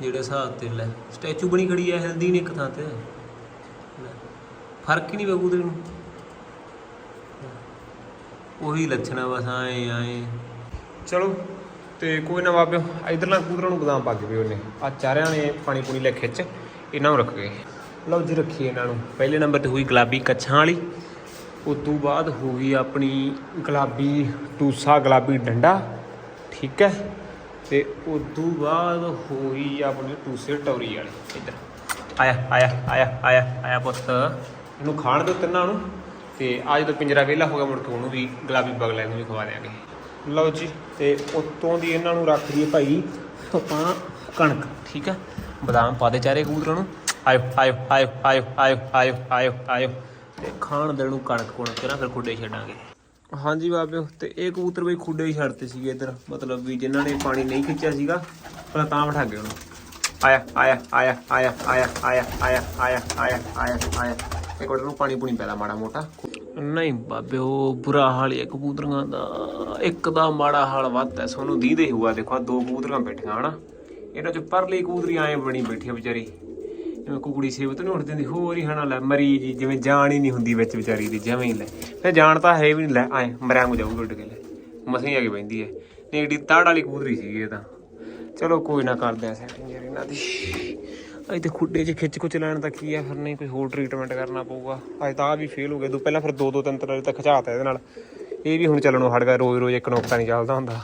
ਜਿਹੜੇ ਹਿਸਾਬ ਤੇ ਲੈ। ਸਟੈਚੂ ਬਣੀ ਖੜੀ ਐ ਹਿਲਦੀ ਨਹੀਂ ਇੱਕ ਥਾਂ ਤੇ। ਫ਼ਰਕ ਹੀ ਨਹੀਂ ਬਗੂਦਰੇ ਨੂੰ। ਉਹੀ ਲੱਛਣਾ ਬਸ ਆਏ ਆਏ ਚਲੋ, ਤੇ ਕੋਈ ਨਾ ਬਾਬਿਓ, ਇਧਰਲਾ ਕੂਦਰਾਂ ਨੂੰ ਬਦਾਮ ਪਾ ਕੇ ਵੀ ਉਹਨੇ ਆ ਚਾਰਿਆਂ ਨੇ ਪਾਣੀ ਪੂਣੀ ਲੈ ਖਿੱਚ, ਇਹਨਾਂ ਨੂੰ ਰੱਖ। ਗਏ ਲਓ ਜੀ ਰੱਖੀ ਇਹਨਾਂ ਨੂੰ। ਪਹਿਲੇ ਨੰਬਰ ਤੇ ਹੋਈ ਗੁਲਾਬੀ ਕੱਛਾਂ ਵਾਲੀ। ਉਸ ਤੋਂ ਬਾਅਦ ਹੋ ਗਈ ਆਪਣੀ ਗੁਲਾਬੀ, ਟੂਸਾ ਗੁਲਾਬੀ ਡੰਡਾ। ਠੀਕ ਹੈ। ਤੇ ਤੋਂ ਬਾਅਦ ਹੋਈ ਆਪਣੀ ਟੂਸੇ ਟੌਰੀ ਵਾਲੇ। ਇੱਧਰ। ਆਇਆ ਆਇਆ ਆਇਆ ਆਇਆ ਆਇਆ ਪੁੱਤ। ਇਹਨੂੰ ਖਾਣ ਦਿਓ ਤਿੰਨਾਂ ਨੂੰ। ਤੇ ਅੱਜ ਜਦੋਂ ਪਿੰਜਰਾ ਵਿਹਲਾ ਹੋ ਗਿਆ, ਮੁੜ ਕੇ ਉਹਨੂੰ ਵੀ ਗੁਲਾਬੀ ਬਗਲਾ ਨੂੰ ਵੀ ਖਵਾ ਦੇਾਂਗੇ ਲਓ ਜੀ, ਤੇ ਉਤੋਂ ਦੀ ਇਹਨਾਂ ਨੂੰ ਰੱਖ ਦਈਏ ਭਾਈ ਆਪਾਂ ਕਣਕ, ਠੀਕ ਆ? ਬਦਾਮ ਪਾ ਦੇ ਚਾਰੇ ਕਬੂਤਰਾਂ ਨੂੰ। ਆਇਓ ਆਇਓ ਆਇਓ ਆਇਓ ਆਇਓ ਆਇਓ ਆਇਓ ਤੇ ਖਾਣ ਦੇਣ ਨੂੰ ਕਣਕ ਕੋਣ ਕਰਾਂ ਫਿਰ ਕੁੱਡੇ ਛੱਡਾਂਗੇ। ਹਾਂਜੀ ਬਾਬਿਓ ਤੇ ਇਹ ਕਬੂਤਰ ਬਈ ਖੁੱਡੇ ਹੀ ਛੱਡਤੇ ਸੀਗੇ ਇੱਧਰ ਮਤਲਬ ਵੀ ਜਿਨ੍ਹਾਂ ਨੇ ਪਾਣੀ ਨਹੀਂ ਖਿੱਚਿਆ ਸੀਗਾ ਪਰ ਤਾਂ ਬਿਠਾ ਗਏ ਉਹਨੂੰ ਆਇਆ ਆਇਆ ਆਇਆ ਆਇਆ ਆਇਆ ਆਇਆ ਆਇਆ ਆਇਆ ਆਇਆ ਆਇਆ ਆਇਆ ਇੱਕ ਵਾਰ ਨੂੰ ਪਾਣੀ ਪੂਣੀ ਪੈਦਾ ਮਾੜਾ ਮੋਟਾ ਨਹੀਂ ਬਾਬਿਓ ਬੁਰਾ ਹਾਲ ਹੈ ਕਬੂਤਰਾਂ ਦਾ ਇੱਕ ਦਾ ਮਾੜਾ ਹਾਲ ਵੱਧ ਹੈ ਸੋਨੂੰ ਦੀਦੇ ਹੁਆ ਦੇਖੋ ਦੋ ਕਬੂਤਰਾਂ ਬੈਠੀਆਂ ਹਨਾ ਇਹਨਾਂ ਚ ਪਰਲੀ ਕਬੂਤਰੀ ਆਏ ਬਣੀ ਬੈਠੀ ਆ ਵਿਚਾਰੀ ਜਿਵੇਂ ਕੁਕੜੀ ਸੇਵਤ ਨਹੀਂ ਉੱਠ ਹੁੰਦੀ, ਹੋਰ ਹੀ ਹਨਾ ਲੈ, ਮਰੀ ਜੀ, ਜਿਵੇਂ ਜਾਨ ਹੀ ਨਹੀਂ ਹੁੰਦੀ ਵਿੱਚ ਵਿਚਾਰੀ ਦੀ, ਜਿਵੇਂ ਹੀ ਲੈ। ਫਿਰ ਜਾਨ ਤਾਂ ਹੈ ਵੀ ਨਹੀਂ, ਲੈ ਐ ਮਰਿਆ ਨੂੰ ਜਾਊਗੀ ਉੱਡ ਕੇ, ਲੈ। ਮਸੀਂ ਆ ਕੇ ਬੈਂਦੀ ਹੈ ਨਹੀਂ, ਏਡੀ ਤਾੜ ਵਾਲੀ ਕਬੂਤਰੀ ਸੀਗੀ ਇਹ ਤਾਂ। ਚਲੋ, ਕੋਈ ਨਾ ਕਰਦੇ ਆ ਸੈਟਿੰਗ ਯਾਰ ਇਹਨਾਂ ਦੀ। ਅੱਜ ਤੇ ਖੁੱਡੇ 'ਚ ਖਿੱਚ ਕੁਚ ਲੈਣ ਦਾ ਕੀ ਆ, ਫਿਰ ਨਹੀਂ ਕੋਈ ਹੋਰ ਟ੍ਰੀਟਮੈਂਟ ਕਰਨਾ ਪਊਗਾ। ਅੱਜ ਤਾਂ ਆ ਵੀ ਫੇਲ ਹੋ ਗਿਆ। ਦੋ, ਪਹਿਲਾਂ ਫਿਰ ਦੋ ਦੋ, ਤਿੰਨ ਤਿੰਨ ਵਾਰੀ ਤਾਂ ਖਿਚਾਤਾ ਇਹਦੇ ਨਾਲ। ਇਹ ਵੀ ਹੁਣ ਚੱਲਣੋਂ ਹਟ ਗਿਆ ਰੋਜ਼ ਰੋਜ਼ ਇੱਕ ਨੋਕਤਾ ਨਹੀਂ ਚੱਲਦਾ ਹੁੰਦਾ।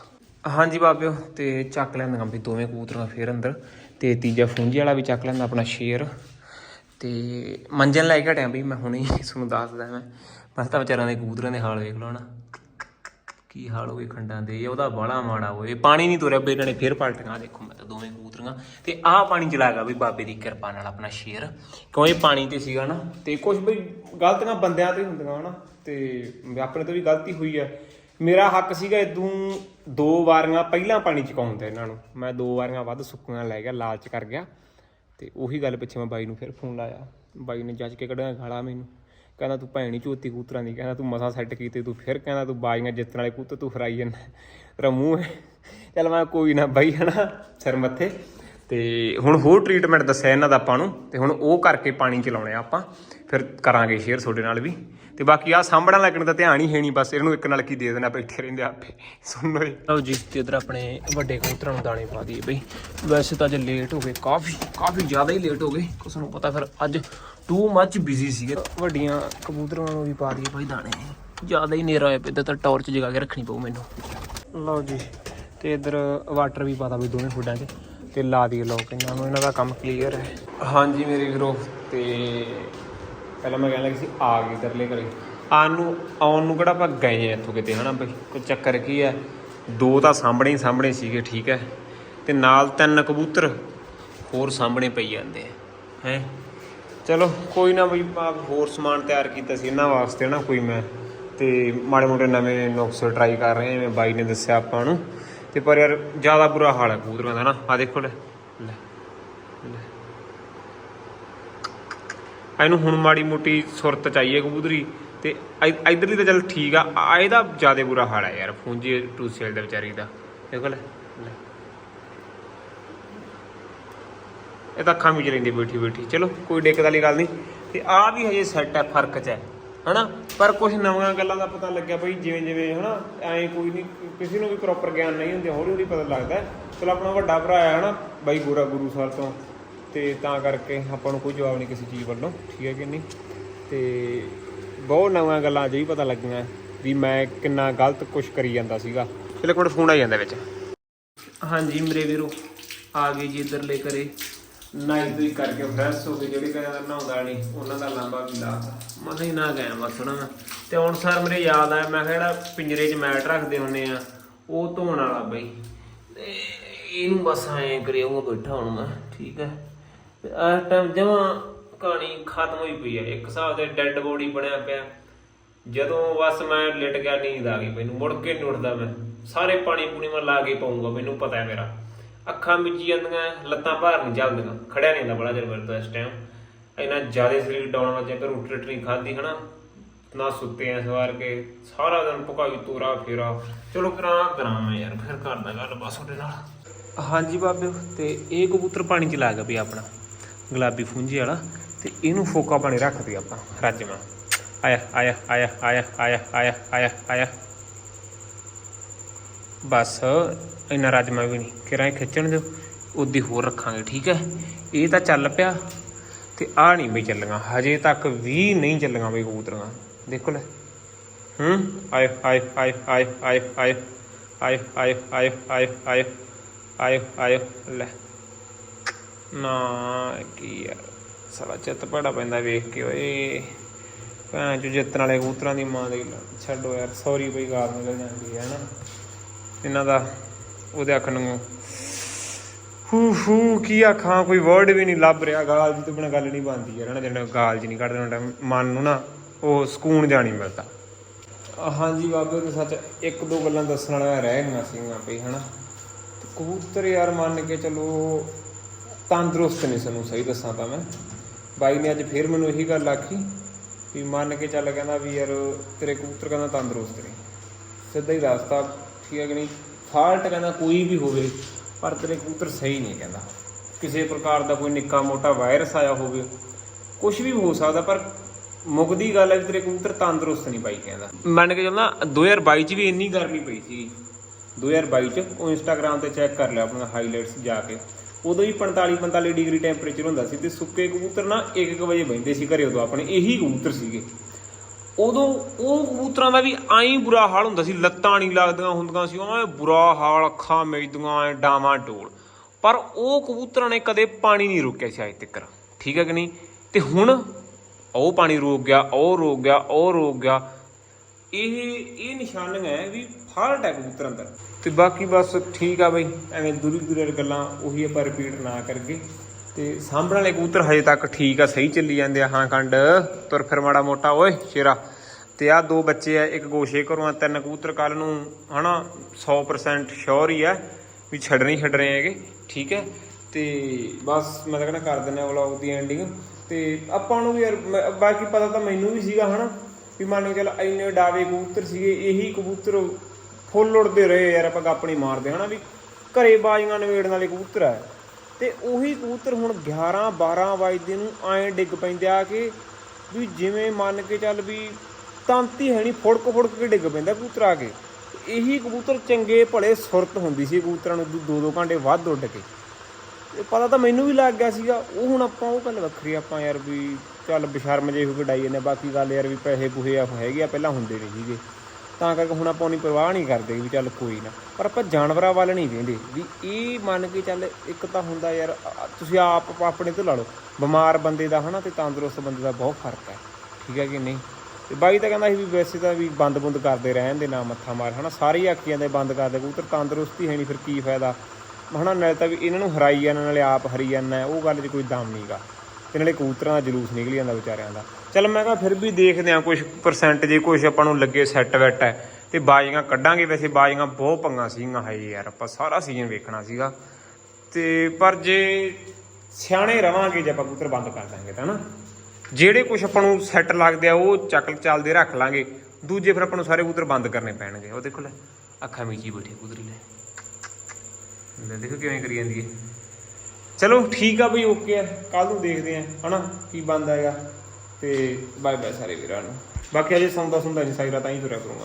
ਹਾਂਜੀ ਬਾਬਿਓ, ਤੇ ਚੱਕ ਲੈਂਦਾ ਵੀ ਦੋਵੇਂ ਕਬੂਤਰਾਂ ਫੇਰ ਅੰਦਰ। ਤੇ ਤੀਜਾ ਫੁੰਜੀ ਵਾਲਾ ਵੀ ਚੱਕ ਲੈਂਦਾ ਆਪਣਾ ਸ਼ੇਰ ਤੇ ਮੰਜਨ ਲੈ ਕੇ ਹਟਿਆ ਵੀ ਮੈਂ ਹੁਣੇ ਹੀ ਤੁਹਾਨੂੰ ਦੱਸਦਾ ਮੈਂ। ਬਸ ਤਾਂ ਵਿਚਾਰਾਂ ਦੇ ਕਬੂਤਰਾਂ ਦੇ ਹਾਲ ਵੇਖ ਲਓ ਨਾ ਕੀ ਹਾਲ ਹੋਏ ਖੰਡਾਂ ਦੇ, ਇਹ ਉਹਦਾ ਬਾਲਾ ਮਾੜਾ ਹੋਏ। ਪਾਣੀ ਨਹੀਂ ਤੁਰਿਆ ਬਈ ਇਹਨਾਂ ਨੇ, ਫੇਰ ਪਲਟੀਆਂ। ਦੇਖੋ ਮੈਂ ਤਾਂ ਦੋਵੇਂ ਕਬੂਤਰੀਆਂ। ਤੇ ਆਹ ਪਾਣੀ ਚਲਾਗਾ ਵੀ ਬਾਬੇ ਦੀ ਕਿਰਪਾ ਨਾਲ ਆਪਣਾ ਸ਼ੇਰ ਕਿਉਂ ਇਹ ਪਾਣੀ ਤੇ ਸੀਗਾ ਨਾ, ਤੇ ਕੁਝ ਬਈ ਗਲਤੀਆਂ ਬੰਦਿਆਂ ਤੇ ਹੁੰਦੀਆਂ ਹਨਾ। ਤੇ ਆਪਣੇ ਤੋਂ ਵੀ ਗਲਤੀ ਹੋਈ ਆ। ਮੇਰਾ ਹੱਕ ਸੀਗਾ ਇਦੋਂ ਦੋ ਵਾਰੀਆਂ ਪਹਿਲਾਂ ਪਾਣੀ ਚਕਾਉਣ ਦਾ ਇਹਨਾਂ ਨੂੰ। ਮੈਂ ਦੋ ਵਾਰੀਆਂ ਵੱਧ ਸੁੱਕੀਆਂ ਲੈ ਗਿਆ, ਲਾਲਚ ਕਰ ਗਿਆ। ਤੇ ਉਹੀ ਗੱਲ ਪਿੱਛੇ ਮੈਂ ਬਾਈ ਨੂੰ ਫਿਰ ਫੋਨ ਲਾਇਆ। ਬਾਈ ਨੇ ਜੱਜ ਕੇ ਕੱਢਿਆ ਗਾਲਾਂ ਮੈਨੂੰ। ਕਹਿੰਦਾ, ਤੂੰ ਭੈਣੀ ਝੋਤੀ ਕੂਤਰਾਂ ਦੀ। ਕਹਿੰਦਾ, ਤੂੰ ਮਸਾ ਸੈੱਟ ਕੀਤੇ, ਤੂੰ ਫਿਰ ਕਹਿੰਦਾ, ਤੂੰ ਬਾਜੀਆਂ ਜਿੱਤਣ ਵਾਲੇ ਕੂਤਰ ਤੂੰ ਫਰਾਈ ਜਾਂਦਾ। ਤੇਰਾ ਮੂੰਹ ਹੈ। ਚੱਲ ਮੈਂ ਕੋਈ ਨਾ ਬਾਈ, ਹਨਾ? ਸਿਰ ਮੱਥੇ। ਤੇ ਹੁਣ ਹੋਰ ਟ੍ਰੀਟਮੈਂਟ ਦੱਸਿਆ ਇਹਨਾਂ ਦਾ ਆਪਾਂ ਨੂੰ, ਤੇ ਹੁਣ ਉਹ ਕਰਕੇ ਪਾਣੀ ਚਲਾਉਣੇ ਆ ਆਪਾਂ, ਫਿਰ ਕਰਾਂਗੇ ਸ਼ੇਅਰ ਤੁਹਾਡੇ ਨਾਲ ਵੀ। ਤੇ ਬਾਕੀ ਆ ਸਾਂਭਣਾ ਲੱਗਣ ਦਾ ਧਿਆਨ ਹੀ ਹੈ ਨਹੀਂ, ਬਸ ਇਹਨੂੰ ਇੱਕ ਨਾਲ ਕੀ ਦੇ ਦੇਣਾ ਬੈਠੇ ਰਹਿੰਦੇ ਆਪੇ, ਸੁਣ ਲਓ ਜੀ, ਤੇ ਇਧਰ ਆਪਣੇ ਵੱਡੇ ਕਬੂਤਰਾਂ ਨੂੰ ਦਾਣੇ ਪਾ ਦਈਏ ਬਈ। ਵੈਸੇ ਤਾਂ ਅੱਜ ਲੇਟ ਹੋ ਗਏ, ਕਾਫੀ ਕਾਫੀ ਜ਼ਿਆਦਾ ਹੀ ਲੇਟ ਹੋ ਗਏ। ਕੁਛ ਨੂੰ ਪਤਾ ਫਿਰ ਅੱਜ ਟੂ ਮੱਚ ਬਿਜ਼ੀ ਸੀਗੇ। ਵੱਡੀਆਂ ਕਬੂਤਰਾਂ ਨੂੰ ਵੀ ਪਾ ਦਈਏ ਭਾਈ ਦਾਣੇ। ਜ਼ਿਆਦਾ ਹੀ ਨੇਰਾ ਹੋਇਆ ਪਿਆ ਤਾਂ ਟਾਰਚ ਜਗਾ ਕੇ ਰੱਖਣੀ ਪਊ ਮੈਨੂੰ। ਲਓ ਜੀ, ਤੇ ਇਧਰ ਵਾਟਰ ਵੀ ਪਾਤਾ ਬਈ ਦੋਵੇਂ ਫੁੱਡਾਂ 'ਚ। ਤੇ ਲਾ ਦਈਏ ਲੋਕ ਇਹਨਾਂ ਨੂੰ, ਇਹਨਾਂ ਦਾ ਕੰਮ ਕਲੀਅਰ ਹੈ। ਹਾਂਜੀ ਮੇਰੇ ਵੀਰੋ, ਤੇ ਪਹਿਲਾਂ ਮੈਂ ਕਹਿਣ ਲੱਗੀ ਸੀ ਆ ਗਏ ਤਰਲੇ ਕਰੇ ਆਉਣ ਨੂੰ ਆਉਣ ਨੂੰ ਕਿਹੜਾ ਆਪਾਂ ਗਏ ਆ ਇੱਥੋਂ ਕਿਤੇ, ਹਨਾ ਬਈ? ਕੋਈ ਚੱਕਰ ਕੀ ਹੈ? ਦੋ ਤਾਂ ਸਾਹਮਣੇ ਹੀ ਸਾਹਮਣੇ ਸੀਗੇ, ਠੀਕ ਹੈ? ਤੇ ਨਾਲ ਤਿੰਨ ਕਬੂਤਰ ਹੋਰ ਸਾਹਮਣੇ ਪਈ ਜਾਂਦੇ ਆ, ਹੈ? ਚਲੋ, ਕੋਈ ਨਾ ਬਈ ਆਪ ਹੋਰ ਸਮਾਨ ਤਿਆਰ ਕੀਤਾ ਸੀ ਇਹਨਾਂ ਵਾਸਤੇ ਨਾ ਕੋਈ ਮੈਂ। ਤੇ ਮਾੜੇ ਮੋਟੇ ਨਵੇਂ ਨੁਕਸ ਟਰਾਈ ਕਰ ਰਹੇ ਆ ਜਿਵੇਂ ਬਾਈ ਨੇ ਦੱਸਿਆ ਆਪਾਂ ਨੂੰ। ਤੇ ਪਰ ਯਾਰ, ਜ਼ਿਆਦਾ ਬੁਰਾ ਹਾਲ ਹੈ ਕਬੂਤਰਾਂ ਦਾ ਨਾ। ਆ ਦੇਖੋ ਲੈ ਲੈ ਇਹਨੂੰ ਹੁਣ ਮਾੜੀ ਮੋਟੀ ਸੁਰਤ ਚਾਹੀਏ ਕਬੂਤਰੀ ਤੇ ਇ- ਇੱਧਰਲੀ ਤਾਂ ਚੱਲ ਠੀਕ ਆ। ਆ ਇਹਦਾ ਜ਼ਿਆਦਾ ਬੁਰਾ ਹਾਲ ਹੈ ਯਾਰ ਫੂੰਜੀ ਟੂਸੇਲ ਦੇ ਵਿਚਾਰੀ ਦਾ। ਦੇਖੋ ਲੈ ਇਹ ਤਾਂ ਅੱਖਾਂ ਵਿੱਚ ਰਹਿੰਦੀ ਬੈਠੀ ਬੈਠੀ। ਚਲੋ, ਕੋਈ ਦਿੱਕਤ ਵਾਲੀ ਗੱਲ ਨਹੀਂ। ਤੇ ਆ ਵੀ ਹਜੇ ਸੈੱਟ ਹੈ, ਫ਼ਰਕ ਚ ਹੈ। ਹਨਾ? ਪਰ ਕੁਝ ਨਵੀਆਂ ਗੱਲਾਂ ਦਾ ਪਤਾ ਲੱਗਿਆ ਬਈ ਜਿਵੇਂ ਜਿਵੇਂ ਹਨਾ? ਐਂ ਕੋਈ ਨਹੀਂ ਕਿਸੇ ਨੂੰ ਵੀ ਪ੍ਰੋਪਰ ਗਿਆਨ ਨਹੀਂ ਹੁੰਦੇ ਹੌਲੀ ਹੌਲੀ ਪਤਾ ਲੱਗਦਾ। ਚਲੋ ਆਪਣਾ ਵੱਡਾ ਭਰਾ ਹੈ ਹਨਾ? ਬਾਈ ਗੋਰਾ ਗੁਰੂ ਸਾਹਿਬ ਤੋਂ। ਤੇ ਤਾਂ ਕਰਕੇ ਆਪਾਂ ਨੂੰ ਕੋਈ ਜਵਾਬ ਨਹੀਂ ਕਿਸੇ ਚੀਜ਼ ਵੱਲੋਂ ਠੀਕ ਹੈ ਕਿ ਨਹੀਂ? ਤੇ ਬਹੁਤ ਨਵੀਆਂ ਗੱਲਾਂ ਅਜੇ ਪਤਾ ਲੱਗੀਆਂ ਵੀ ਮੈਂ ਕਿੰਨਾ ਗਲਤ ਕੁਝ ਕਰੀ ਜਾਂਦਾ ਸੀਗਾ। ਚਲੋ ਇੱਕ ਮਿੰਟ ਫੋਨ ਆ ਜਾਂਦਾ ਵਿੱਚ। ਹਾਂਜੀ ਮੇਰੇ ਵੀਰੋ ਆ ਗਏ ਜੀ ਇੱਧਰਲੇ ਕਰੇ ਨਾਈ ਦੋਈ ਕਰਕੇ ਫਰੈਸ਼ ਹੋ ਕੇ ਜਿਹੜੇ ਕਹਿੰਦਾ ਨਹਾਉਂਦਾ ਨਹੀਂ, ਉਹਨਾਂ ਦਾ ਲਾਂਬਾ ਵੀ ਲਾਤਾ ਮੈਂ ਕਿਹਾ ਨਾ ਗਿਆ ਬਸ ਨਾ। ਮੈਂ ਤੇ ਹੁਣ ਸਰ ਮੇਰੇ ਯਾਦ ਆਇਆ, ਮੈਂ ਕਿਹਾ ਜਿਹੜਾ ਪਿੰਜਰੇ 'ਚ ਮੈਟ ਰੱਖਦੇ ਹੁੰਨੇ ਆ, ਉਹ ਧੋਣ ਵਾਲਾ ਬਈ। ਤੇ ਇਹਨੂੰ ਬਸ ਐਂ ਕਰਿਆਉਂਗਾ ਬੈਠਾ ਹੁਣ ਮੈਂ, ਠੀਕ ਹੈ। ਤੇ ਇਸ ਟਾਈਮ ਜਮਾ ਕਹਾਣੀ ਖਤਮ ਹੋਈ ਪਈ ਹੈ ਇੱਕ ਹਿਸਾਬ ਦੇ ਡੈੱਡ ਬੋਡੀ ਬਣਿਆ ਪਿਆ। ਜਦੋਂ ਬਸ ਮੈਂ ਲਿਟ ਗਿਆ, ਨੀਂਦ ਆ ਗਈ ਮੈਨੂੰ, ਮੁੜ ਕੇ ਨਹੀਂ ਉੱਠਦਾ ਮੈਂ। ਸਾਰੇ ਪਾਣੀ ਪੂਣੀ ਮੈਂ ਲਾ ਕੇ ਪਾਉਂਗਾ ਮੈਨੂੰ ਪਤਾ ਹੈ ਮੇਰਾ। ਅੱਖਾਂ ਮਿੱਚੀ ਜਾਂਦੀਆਂ, ਲੱਤਾਂ ਭਾਰ ਨਹੀਂ ਚੱਲਦੀਆਂ। ਖੜਿਆ ਨਹੀਂ ਹੁੰਦਾ ਬੜਾ ਚਿਰ ਮੇਰੇ ਤੋਂ ਇਸ ਟਾਈਮ ਇੰਨਾ ਜ਼ਿਆਦਾ ਸਰੀਰ ਡਾਊਨ ਹੋ ਜੇ ਰੋਟੀ ਰੋਟੀ ਨਹੀਂ ਖਾਧੀ, ਹਨਾ? ਨਾ ਸੁੱਤੇ ਆ ਸਵਾਰ ਕੇ, ਸਾਰਾ ਦਿਨ ਭੁਕਾਈ, ਤੋਰਾ, ਫੇਰਾ। ਚਲੋ ਕਰਾਂ ਕਰਾਂ ਯਾਰ, ਫਿਰ ਕਰਦਾ ਗੱਲ ਬਸ ਉਹਦੇ ਨਾਲ। ਹਾਂਜੀ ਬਾਬਿਓ ਤੇ ਇਹ ਕਬੂਤਰ ਪਾਣੀ ਚ ਲਾ ਗਿਆ ਵੀ ਆਪਣਾ, ਗੁਲਾਬੀ ਫੁੰਜੀ ਵਾਲਾ, ਤੇ ਇਹਨੂੰ ਫੋਕਾ ਪਾਣੀ ਰੱਖਦੇ ਆਪਾਂ ਰਾਜਮਾ ਆਇਆ ਆਇਆ ਆਇਆ ਆਇਆ ਆਇਆ ਆਇਆ ਆਇਆ ਆਇਆ। ਬਸ ਇੰਨਾ ਰਾਜਮਾ ਵੀ ਨਹੀਂ ਕਿਰਾਂ ਖਿੱਚਣ ਦਿਓ ਉਦੀ ਹੋਰ ਰੱਖਾਂਗੇ ਠੀਕ ਹੈ ਇਹ ਤਾਂ ਚੱਲ ਪਿਆ ਤੇ ਆ ਨਹੀਂ ਬਈ ਚੱਲੀਆਂ ਹਜੇ ਤੱਕ ਵੀ ਨਹੀਂ ਚੱਲੀਆਂ ਬਈ ਕਬੂਤਰਾਂ ਦੇਖੋ ਲੈ ਹੂੰ ਆਏ ਆਏ ਆਏ ਆਏ ਆਏ ਆਏ ਆਏ ਆਏ ਆਏ ਆਏ ਆਏ ਆਏ ਆਏ ਲੈ ਨਾ ਕੀ ਯਾਰ ਸਾਲਾ ਚਿੱਤ ਪੜਾ ਪੈਂਦਾ ਵੇਖ ਕੇ ਓਏ ਭੈਣ ਚੋ ਜਿੱਤਣ ਵਾਲੇ ਕਬੂਤਰਾਂ ਦੀ ਮਾਂ ਦੇ ਛੱਡੋ ਯਾਰ ਸੌਰੀ ਬਈ ਗਾਲ ਨਿਕਲ ਜਾਂਦੀ ਹੈ ਨਾ ਇਹਨਾਂ ਦਾ, ਉਹਦੇ ਅੱਖ ਨੂੰ। ਹੂ ਹੂ, ਕੀ ਆਖਾਂ ਕੋਈ ਵਰਡ ਵੀ ਨਹੀਂ ਲੱਭ ਰਿਹਾ, ਗਾਲ ਜੀ ਤੋਂ ਬਿਨਾਂ ਗੱਲ ਨਹੀਂ ਬਣਦੀ ਯਾਰ ਨਾ ਜਿਹੜਾ ਗਾਲ ਜੀ ਨਹੀਂ ਕੱਢਦੇ, ਉਹਨਾਂ ਟਾਈਮ ਮਨ ਨੂੰ ਨਾ ਉਹ ਸਕੂਨ ਜਾਣੀ ਮਿਲਦਾ। ਹਾਂਜੀ ਬਾਬੇ ਨੂੰ ਸੱਚ ਇੱਕ ਦੋ ਗੱਲਾਂ ਦੱਸਣ ਵਾਲਾ ਰਹਿ ਗਈਆਂ ਸੀਗੀਆਂ ਪਈ ਹਨਾ। ਤੇ ਕਬੂਤਰ ਯਾਰ ਮੰਨ ਕੇ ਚਲੋ, ਤੰਦਰੁਸਤ ਨਹੀਂ ਸਾਨੂੰ ਸਹੀ ਦੱਸਾਂ ਤਾਂ ਮੈਂ। ਬਾਈ ਨੇ ਅੱਜ ਫੇਰ ਮੈਨੂੰ ਇਹੀ ਗੱਲ ਆਖੀ ਵੀ ਮੰਨ ਕੇ ਚੱਲ ਕਹਿੰਦਾ ਵੀ ਯਾਰ, ਤੇਰੇ ਕਬੂਤਰ ਕਹਿੰਦਾ ਤੰਦਰੁਸਤ ਨਹੀਂ ਸਿੱਧਾ ਹੀ ਰਸਤਾ ਠੀਕ ਹੈ ਕਿ ਨਹੀਂ ਫਾਲਟ ਕਹਿੰਦਾ ਕੋਈ ਵੀ ਹੋਵੇ, ਪਰ ਤੇਰੇ ਕਬੂਤਰ ਸਹੀ ਨਹੀਂ ਕਹਿੰਦਾ। ਕਿਸੇ ਪ੍ਰਕਾਰ ਦਾ ਕੋਈ ਨਿੱਕਾ ਮੋਟਾ ਵਾਇਰਸ ਆਇਆ ਹੋਵੇ ਕੁਝ ਵੀ ਹੋ ਸਕਦਾ, ਪਰ ਮੁੱਕਦੀ ਗੱਲ ਹੈ ਤੇਰੇ ਕਬੂਤਰ ਤੰਦਰੁਸਤ ਨਹੀਂ ਬਾਈ ਕਹਿੰਦਾ। ਮੰਨ ਕੇ ਚੱਲਣਾ 2022 ਚ ਵੀ ਇੰਨੀ ਗਰਮੀ ਪਈ ਸੀ। 2022 ਚ ਉਹ ਇੰਸਟਾਗ੍ਰam ਤੇ ਚੈੱਕ ਕਰ ਲਿਆ ਆਪਣਾ ਹਾਈਲਾਈਟਸ ਜਾ ਕੇ। ਉਦੋਂ ਹੀ 45 45 ਡਿਗਰੀ ਟੈਂਪਰੇਚਰ ਹੁੰਦਾ ਸੀ ਤੇ ਸੁੱਕੇ ਕਬੂਤਰ ਨਾ 1-1 ਵਜੇ ਬੈਂਦੇ ਸੀ ਘਰੇ ਉਦੋਂ, ਆਪਣੇ ਇਹੀ ਕਬੂਤਰ ਸੀਗੇ। ਉਦੋਂ ਉਹ ਕਬੂਤਰਾਂ ਦਾ ਵੀ ਐਂ ਬੁਰਾ ਹਾਲ ਹੁੰਦਾ ਸੀ, ਲੱਤਾਂ ਨਹੀਂ ਲੱਗਦੀਆਂ ਹੁੰਦੀਆਂ ਸੀ ਐਂ ਬੁਰਾ ਹਾਲ, ਅੱਖਾਂ ਮਿਚਦੀਆਂ ਐਂ ਡਾਵਾਂ ਡੋਲ। ਪਰ ਉਹ ਕਬੂਤਰਾਂ ਨੇ ਕਦੇ ਪਾਣੀ ਨਹੀਂ ਰੋਕਿਆ ਸੀ ਅਜੇ ਤੱਕ। ਠੀਕ ਹੈ ਕਿ ਨਹੀਂ? ਤੇ ਹੁਣ ਉਹ ਪਾਣੀ ਰੋਕ ਗਿਆ, ਉਹ ਰੋਕ ਗਿਆ, ਉਹ ਰੋਕ ਗਿਆ। ਇਹ ਇਹ ਨਿਸ਼ਾਨੀਆਂ ਹੈ ਵੀ ਫਾਲਟ ਹੈ ਕਬੂਤਰਾਂ ਦਾ। ਤੇ ਬਾਕੀ ਬਸ ਠੀਕ ਆ ਬਈ, ਐਵੇਂ ਦੂਰੀ ਦੂਰੀ ਗੱਲਾਂ ਉਹੀ ਆਪਾਂ ਰਿਪੀਟ ਨਾ ਕਰਕੇ ਤੇ ਸਾਂਭਣ ਵਾਲੇ ਕਬੂਤਰ ਹਜੇ ਤੱਕ ਠੀਕ ਆ, ਸਹੀ ਚੱਲੀ ਜਾਂਦੇ ਆ। ਹਾਂ ਕੰਡ ਤੁਰ ਫਿਰ ਮਾੜਾ ਮੋਟਾ, ਓਏ ਸ਼ੇਰਾ। ਤੇ ਆ ਦੋ ਬੱਚੇ ਆ, ਇੱਕ ਗੋਸ਼ੇ ਘਰੋਂ ਆ, ਤਿੰਨ ਕਬੂਤਰ ਕੱਲ ਨੂੰ, ਹਨਾ 100% ਸ਼ੋਰ ਹੀ ਆ ਵੀ ਛੱਡਣੇ ਹੀ ਛੱਡ ਰਹੇ ਹੈਗੇ, ਠੀਕ ਹੈ? ਤੇ ਬਸ ਮੈਂ ਤਾਂ ਕਹਿੰਦਾ ਕਰ ਦਿੰਦੇ ਆ ਵਲੌਗ ਦੀ ਐਂਡਿੰਗ ਤੇ ਆਪਾਂ ਨੂੰ ਵੀ ਯਾਰ ਬਾਕੀ ਪਤਾ ਤਾਂ ਮੈਨੂੰ ਵੀ ਸੀਗਾ, ਹਨਾ, ਵੀ ਮੰਨ ਕੇ ਚੱਲ ਇੰਨੇ ਡਾਵੇ ਕਬੂਤਰ ਸੀਗੇ, ਇਹੀ ਕਬੂਤਰ ਫੁੱਲ ਉੜਦੇ ਰਹੇ ਯਾਰ, ਆਪਾਂ ਗੱਪ ਨਹੀਂ ਮਾਰਦੇ, ਹਨਾ, ਵੀ ਘਰੇ ਬਾਜੀਆਂ ਨਵੇੜਨ ਵਾਲੇ ਕਬੂਤਰ ਆ। ਤੇ ਉਹੀ ਕਬੂਤਰ ਹੁਣ 11 12 ਵਜੇ ਨੂੰ ਐਂ ਡਿੱਗ ਪੈਂਦੇ ਆ ਕਿ ਵੀ ਜਿਵੇਂ ਮੰਨ ਕੇ ਚੱਲ ਵੀ ਤੰਤੀ ਹੈ ਨਹੀਂ, ਫੁੜਕ ਫੁੜਕ ਕੇ ਡਿੱਗ ਪੈਂਦਾ ਕਬੂਤਰ ਆ ਕੇ। ਇਹੀ ਕਬੂਤਰ ਚੰਗੇ ਭਲੇ ਸੁਰਤ ਹੁੰਦੀ ਸੀ ਕਬੂਤਰਾਂ ਨੂੰ ਦੋ ਦੋ ਘੰਟੇ ਵੱਧ ਉੱਡ ਕੇ। ਇਹ ਪਤਾ ਤਾਂ ਮੈਨੂੰ ਵੀ ਲੱਗ ਗਿਆ ਸੀਗਾ, ਉਹ ਹੁਣ ਆਪਾਂ ਉਹ ਗੱਲ ਵੱਖਰੀ ਆਪਾਂ ਯਾਰ ਵੀ ਚੱਲ ਬਸ਼ਰਮ ਜੇ ਹੋ ਕੇ ਡਾਈ ਜਾਂਦੇ ਬਾਕੀ ਗੱਲ ਯਾਰ ਵੀ ਪੈਸੇ ਪੂਹੇ ਆ ਹੈਗੇ ਆ, ਪਹਿਲਾਂ ਹੁੰਦੇ ਨਹੀਂ ਸੀਗੇ। ਤਾਂ ਕਰਕੇ ਹੁਣ ਆਪਾਂ ਨਹੀਂ ਪਰਵਾਹ ਨਹੀਂ ਕਰਦੇ ਵੀ ਚੱਲ ਕੋਈ ਨਾ। ਪਰ ਆਪਾਂ ਜਾਨਵਰਾਂ ਵੱਲ ਨਹੀਂ ਵੇਂਦੇ। ਵੀ ਇਹ ਮੰਨ ਕੇ ਚੱਲ ਇੱਕ ਤਾਂ ਹੁੰਦਾ ਯਾਰ ਤੁਸੀਂ ਆਪ ਆਪਣੇ ਤੋਂ ਲਾ ਲਓ, ਬਿਮਾਰ ਬੰਦੇ ਦਾ ਹਨਾ ਤੇ ਤੰਦਰੁਸਤ ਬੰਦੇ ਦਾ ਬਹੁਤ ਫ਼ਰਕ ਹੈ। ਠੀਕ ਹੈ ਕਿ ਨਹੀਂ? ਤੇ ਬਾਈ ਤਾਂ ਕਹਿੰਦਾ ਸੀ ਵੀ ਵੈਸੇ ਤਾਂ ਵੀ ਬੰਦ ਬੁੰਦ ਕਰਦੇ ਰਹਿਣ ਦੇ, ਨਾ ਮੱਥਾ ਮਾਰ, ਹਨਾ। ਸਾਰੇ ਆਖੀਆਂ ਦੇ ਬੰਦ ਕਰਦੇ ਕਬੂਤਰ ਤੰਦਰੁਸਤੀ ਹੈ ਨਹੀਂ, ਫਿਰ ਕੀ ਫਾਇਦਾ? ਹਨਾ, ਨਾਲੇ ਤਾਂ ਵੀ ਇਹਨਾਂ ਨੂੰ ਹਰਾਈ ਜਾਂਦਾ ਨਾਲੇ ਆਪ ਹਰੀ ਜਾਂਦਾ ਉਹ ਗੱਲ 'ਚ ਕੋਈ ਦਮ ਨਹੀਂਗਾ ਤੇ ਨਾਲੇ ਕਬੂਤਰਾਂ ਦਾ ਜਲੂਸ ਨਿਕਲ ਜਾਂਦਾ ਵਿਚਾਰਿਆਂ ਦਾ। ਚਲ ਮੈਂ ਕਿਹਾ ਫਿਰ ਵੀ ਦੇਖਦੇ ਆ ਕੁਝ ਪਰਸੈਂਟ ਜੇ ਕੁਝ ਆਪਾਂ ਨੂੰ ਲੱਗੇ ਸੈੱਟ ਵੈਟ ਹੈ। ਤੇ ਬਾਜ਼ੀਆਂ ਕੱਢਾਂਗੇ ਵੈਸੇ ਬਾਜ਼ੀਆਂ ਬਹੁਤ ਪੰਗਾ ਸੀਗੀਆਂ, ਹਾਏ ਯਾਰ ਆਪਾਂ ਸਾਰਾ ਸੀਜ਼ਨ ਵੇਖਣਾ ਸੀਗਾ। ਤੇ ਪਰ ਜੇ ਸਿਆਣੇ ਰਵਾਂਗੇ ਜੇ ਆਪਾਂ ਕਬੂਤਰ ਬੰਦ ਕਰ ਦਾਂਗੇ ਤਾਂ ਨਾ। ਜਿਹੜੇ ਕੁਝ ਆਪਾਂ ਨੂੰ ਸੈੱਟ ਲੱਗਦੇ ਆ, ਉਹ ਚੱਕ ਚੱਲਦੇ ਰੱਖ ਲਾਂਗੇ। ਦੂਜੇ ਫਿਰ ਆਪਾਂ ਨੂੰ ਸਾਰੇ ਕਬੂਤਰ ਬੰਦ ਕਰਨੇ ਪੈਣਗੇ। ਉਹ ਦੇਖੋ ਲੈ, ਅੱਖਾਂ ਮੀਚੀ ਬੈਠੇ ਕਬੂਤਰੀ ਲੈ। ਲੈ ਦੇਖੋ ਕਿਵੇਂ ਕਰੀ ਜਾਂਦੀ ਹੈ। ਚਲੋ ਠੀਕ ਆ ਬਈ ਓਕੇ ਆ। ਕੱਲ ਨੂੰ ਦੇਖਦੇ ਆ, ਹਨਾ, ਕੀ ਬੰਦ ਹੈਗਾ। ਤੇ ਬਾਏ ਬਾਏ ਸਾਰੇ ਵੀਰਾਂ ਨੂੰ। ਬਾਕੀ ਅਜੇ ਸੌਂਦਾ ਸੁੰਦਾ ਨਹੀਂ ਸਾਈਰਾ ਤਾਂ ਹੀ ਤੁਰਿਆ ਕਰੂੰਗਾ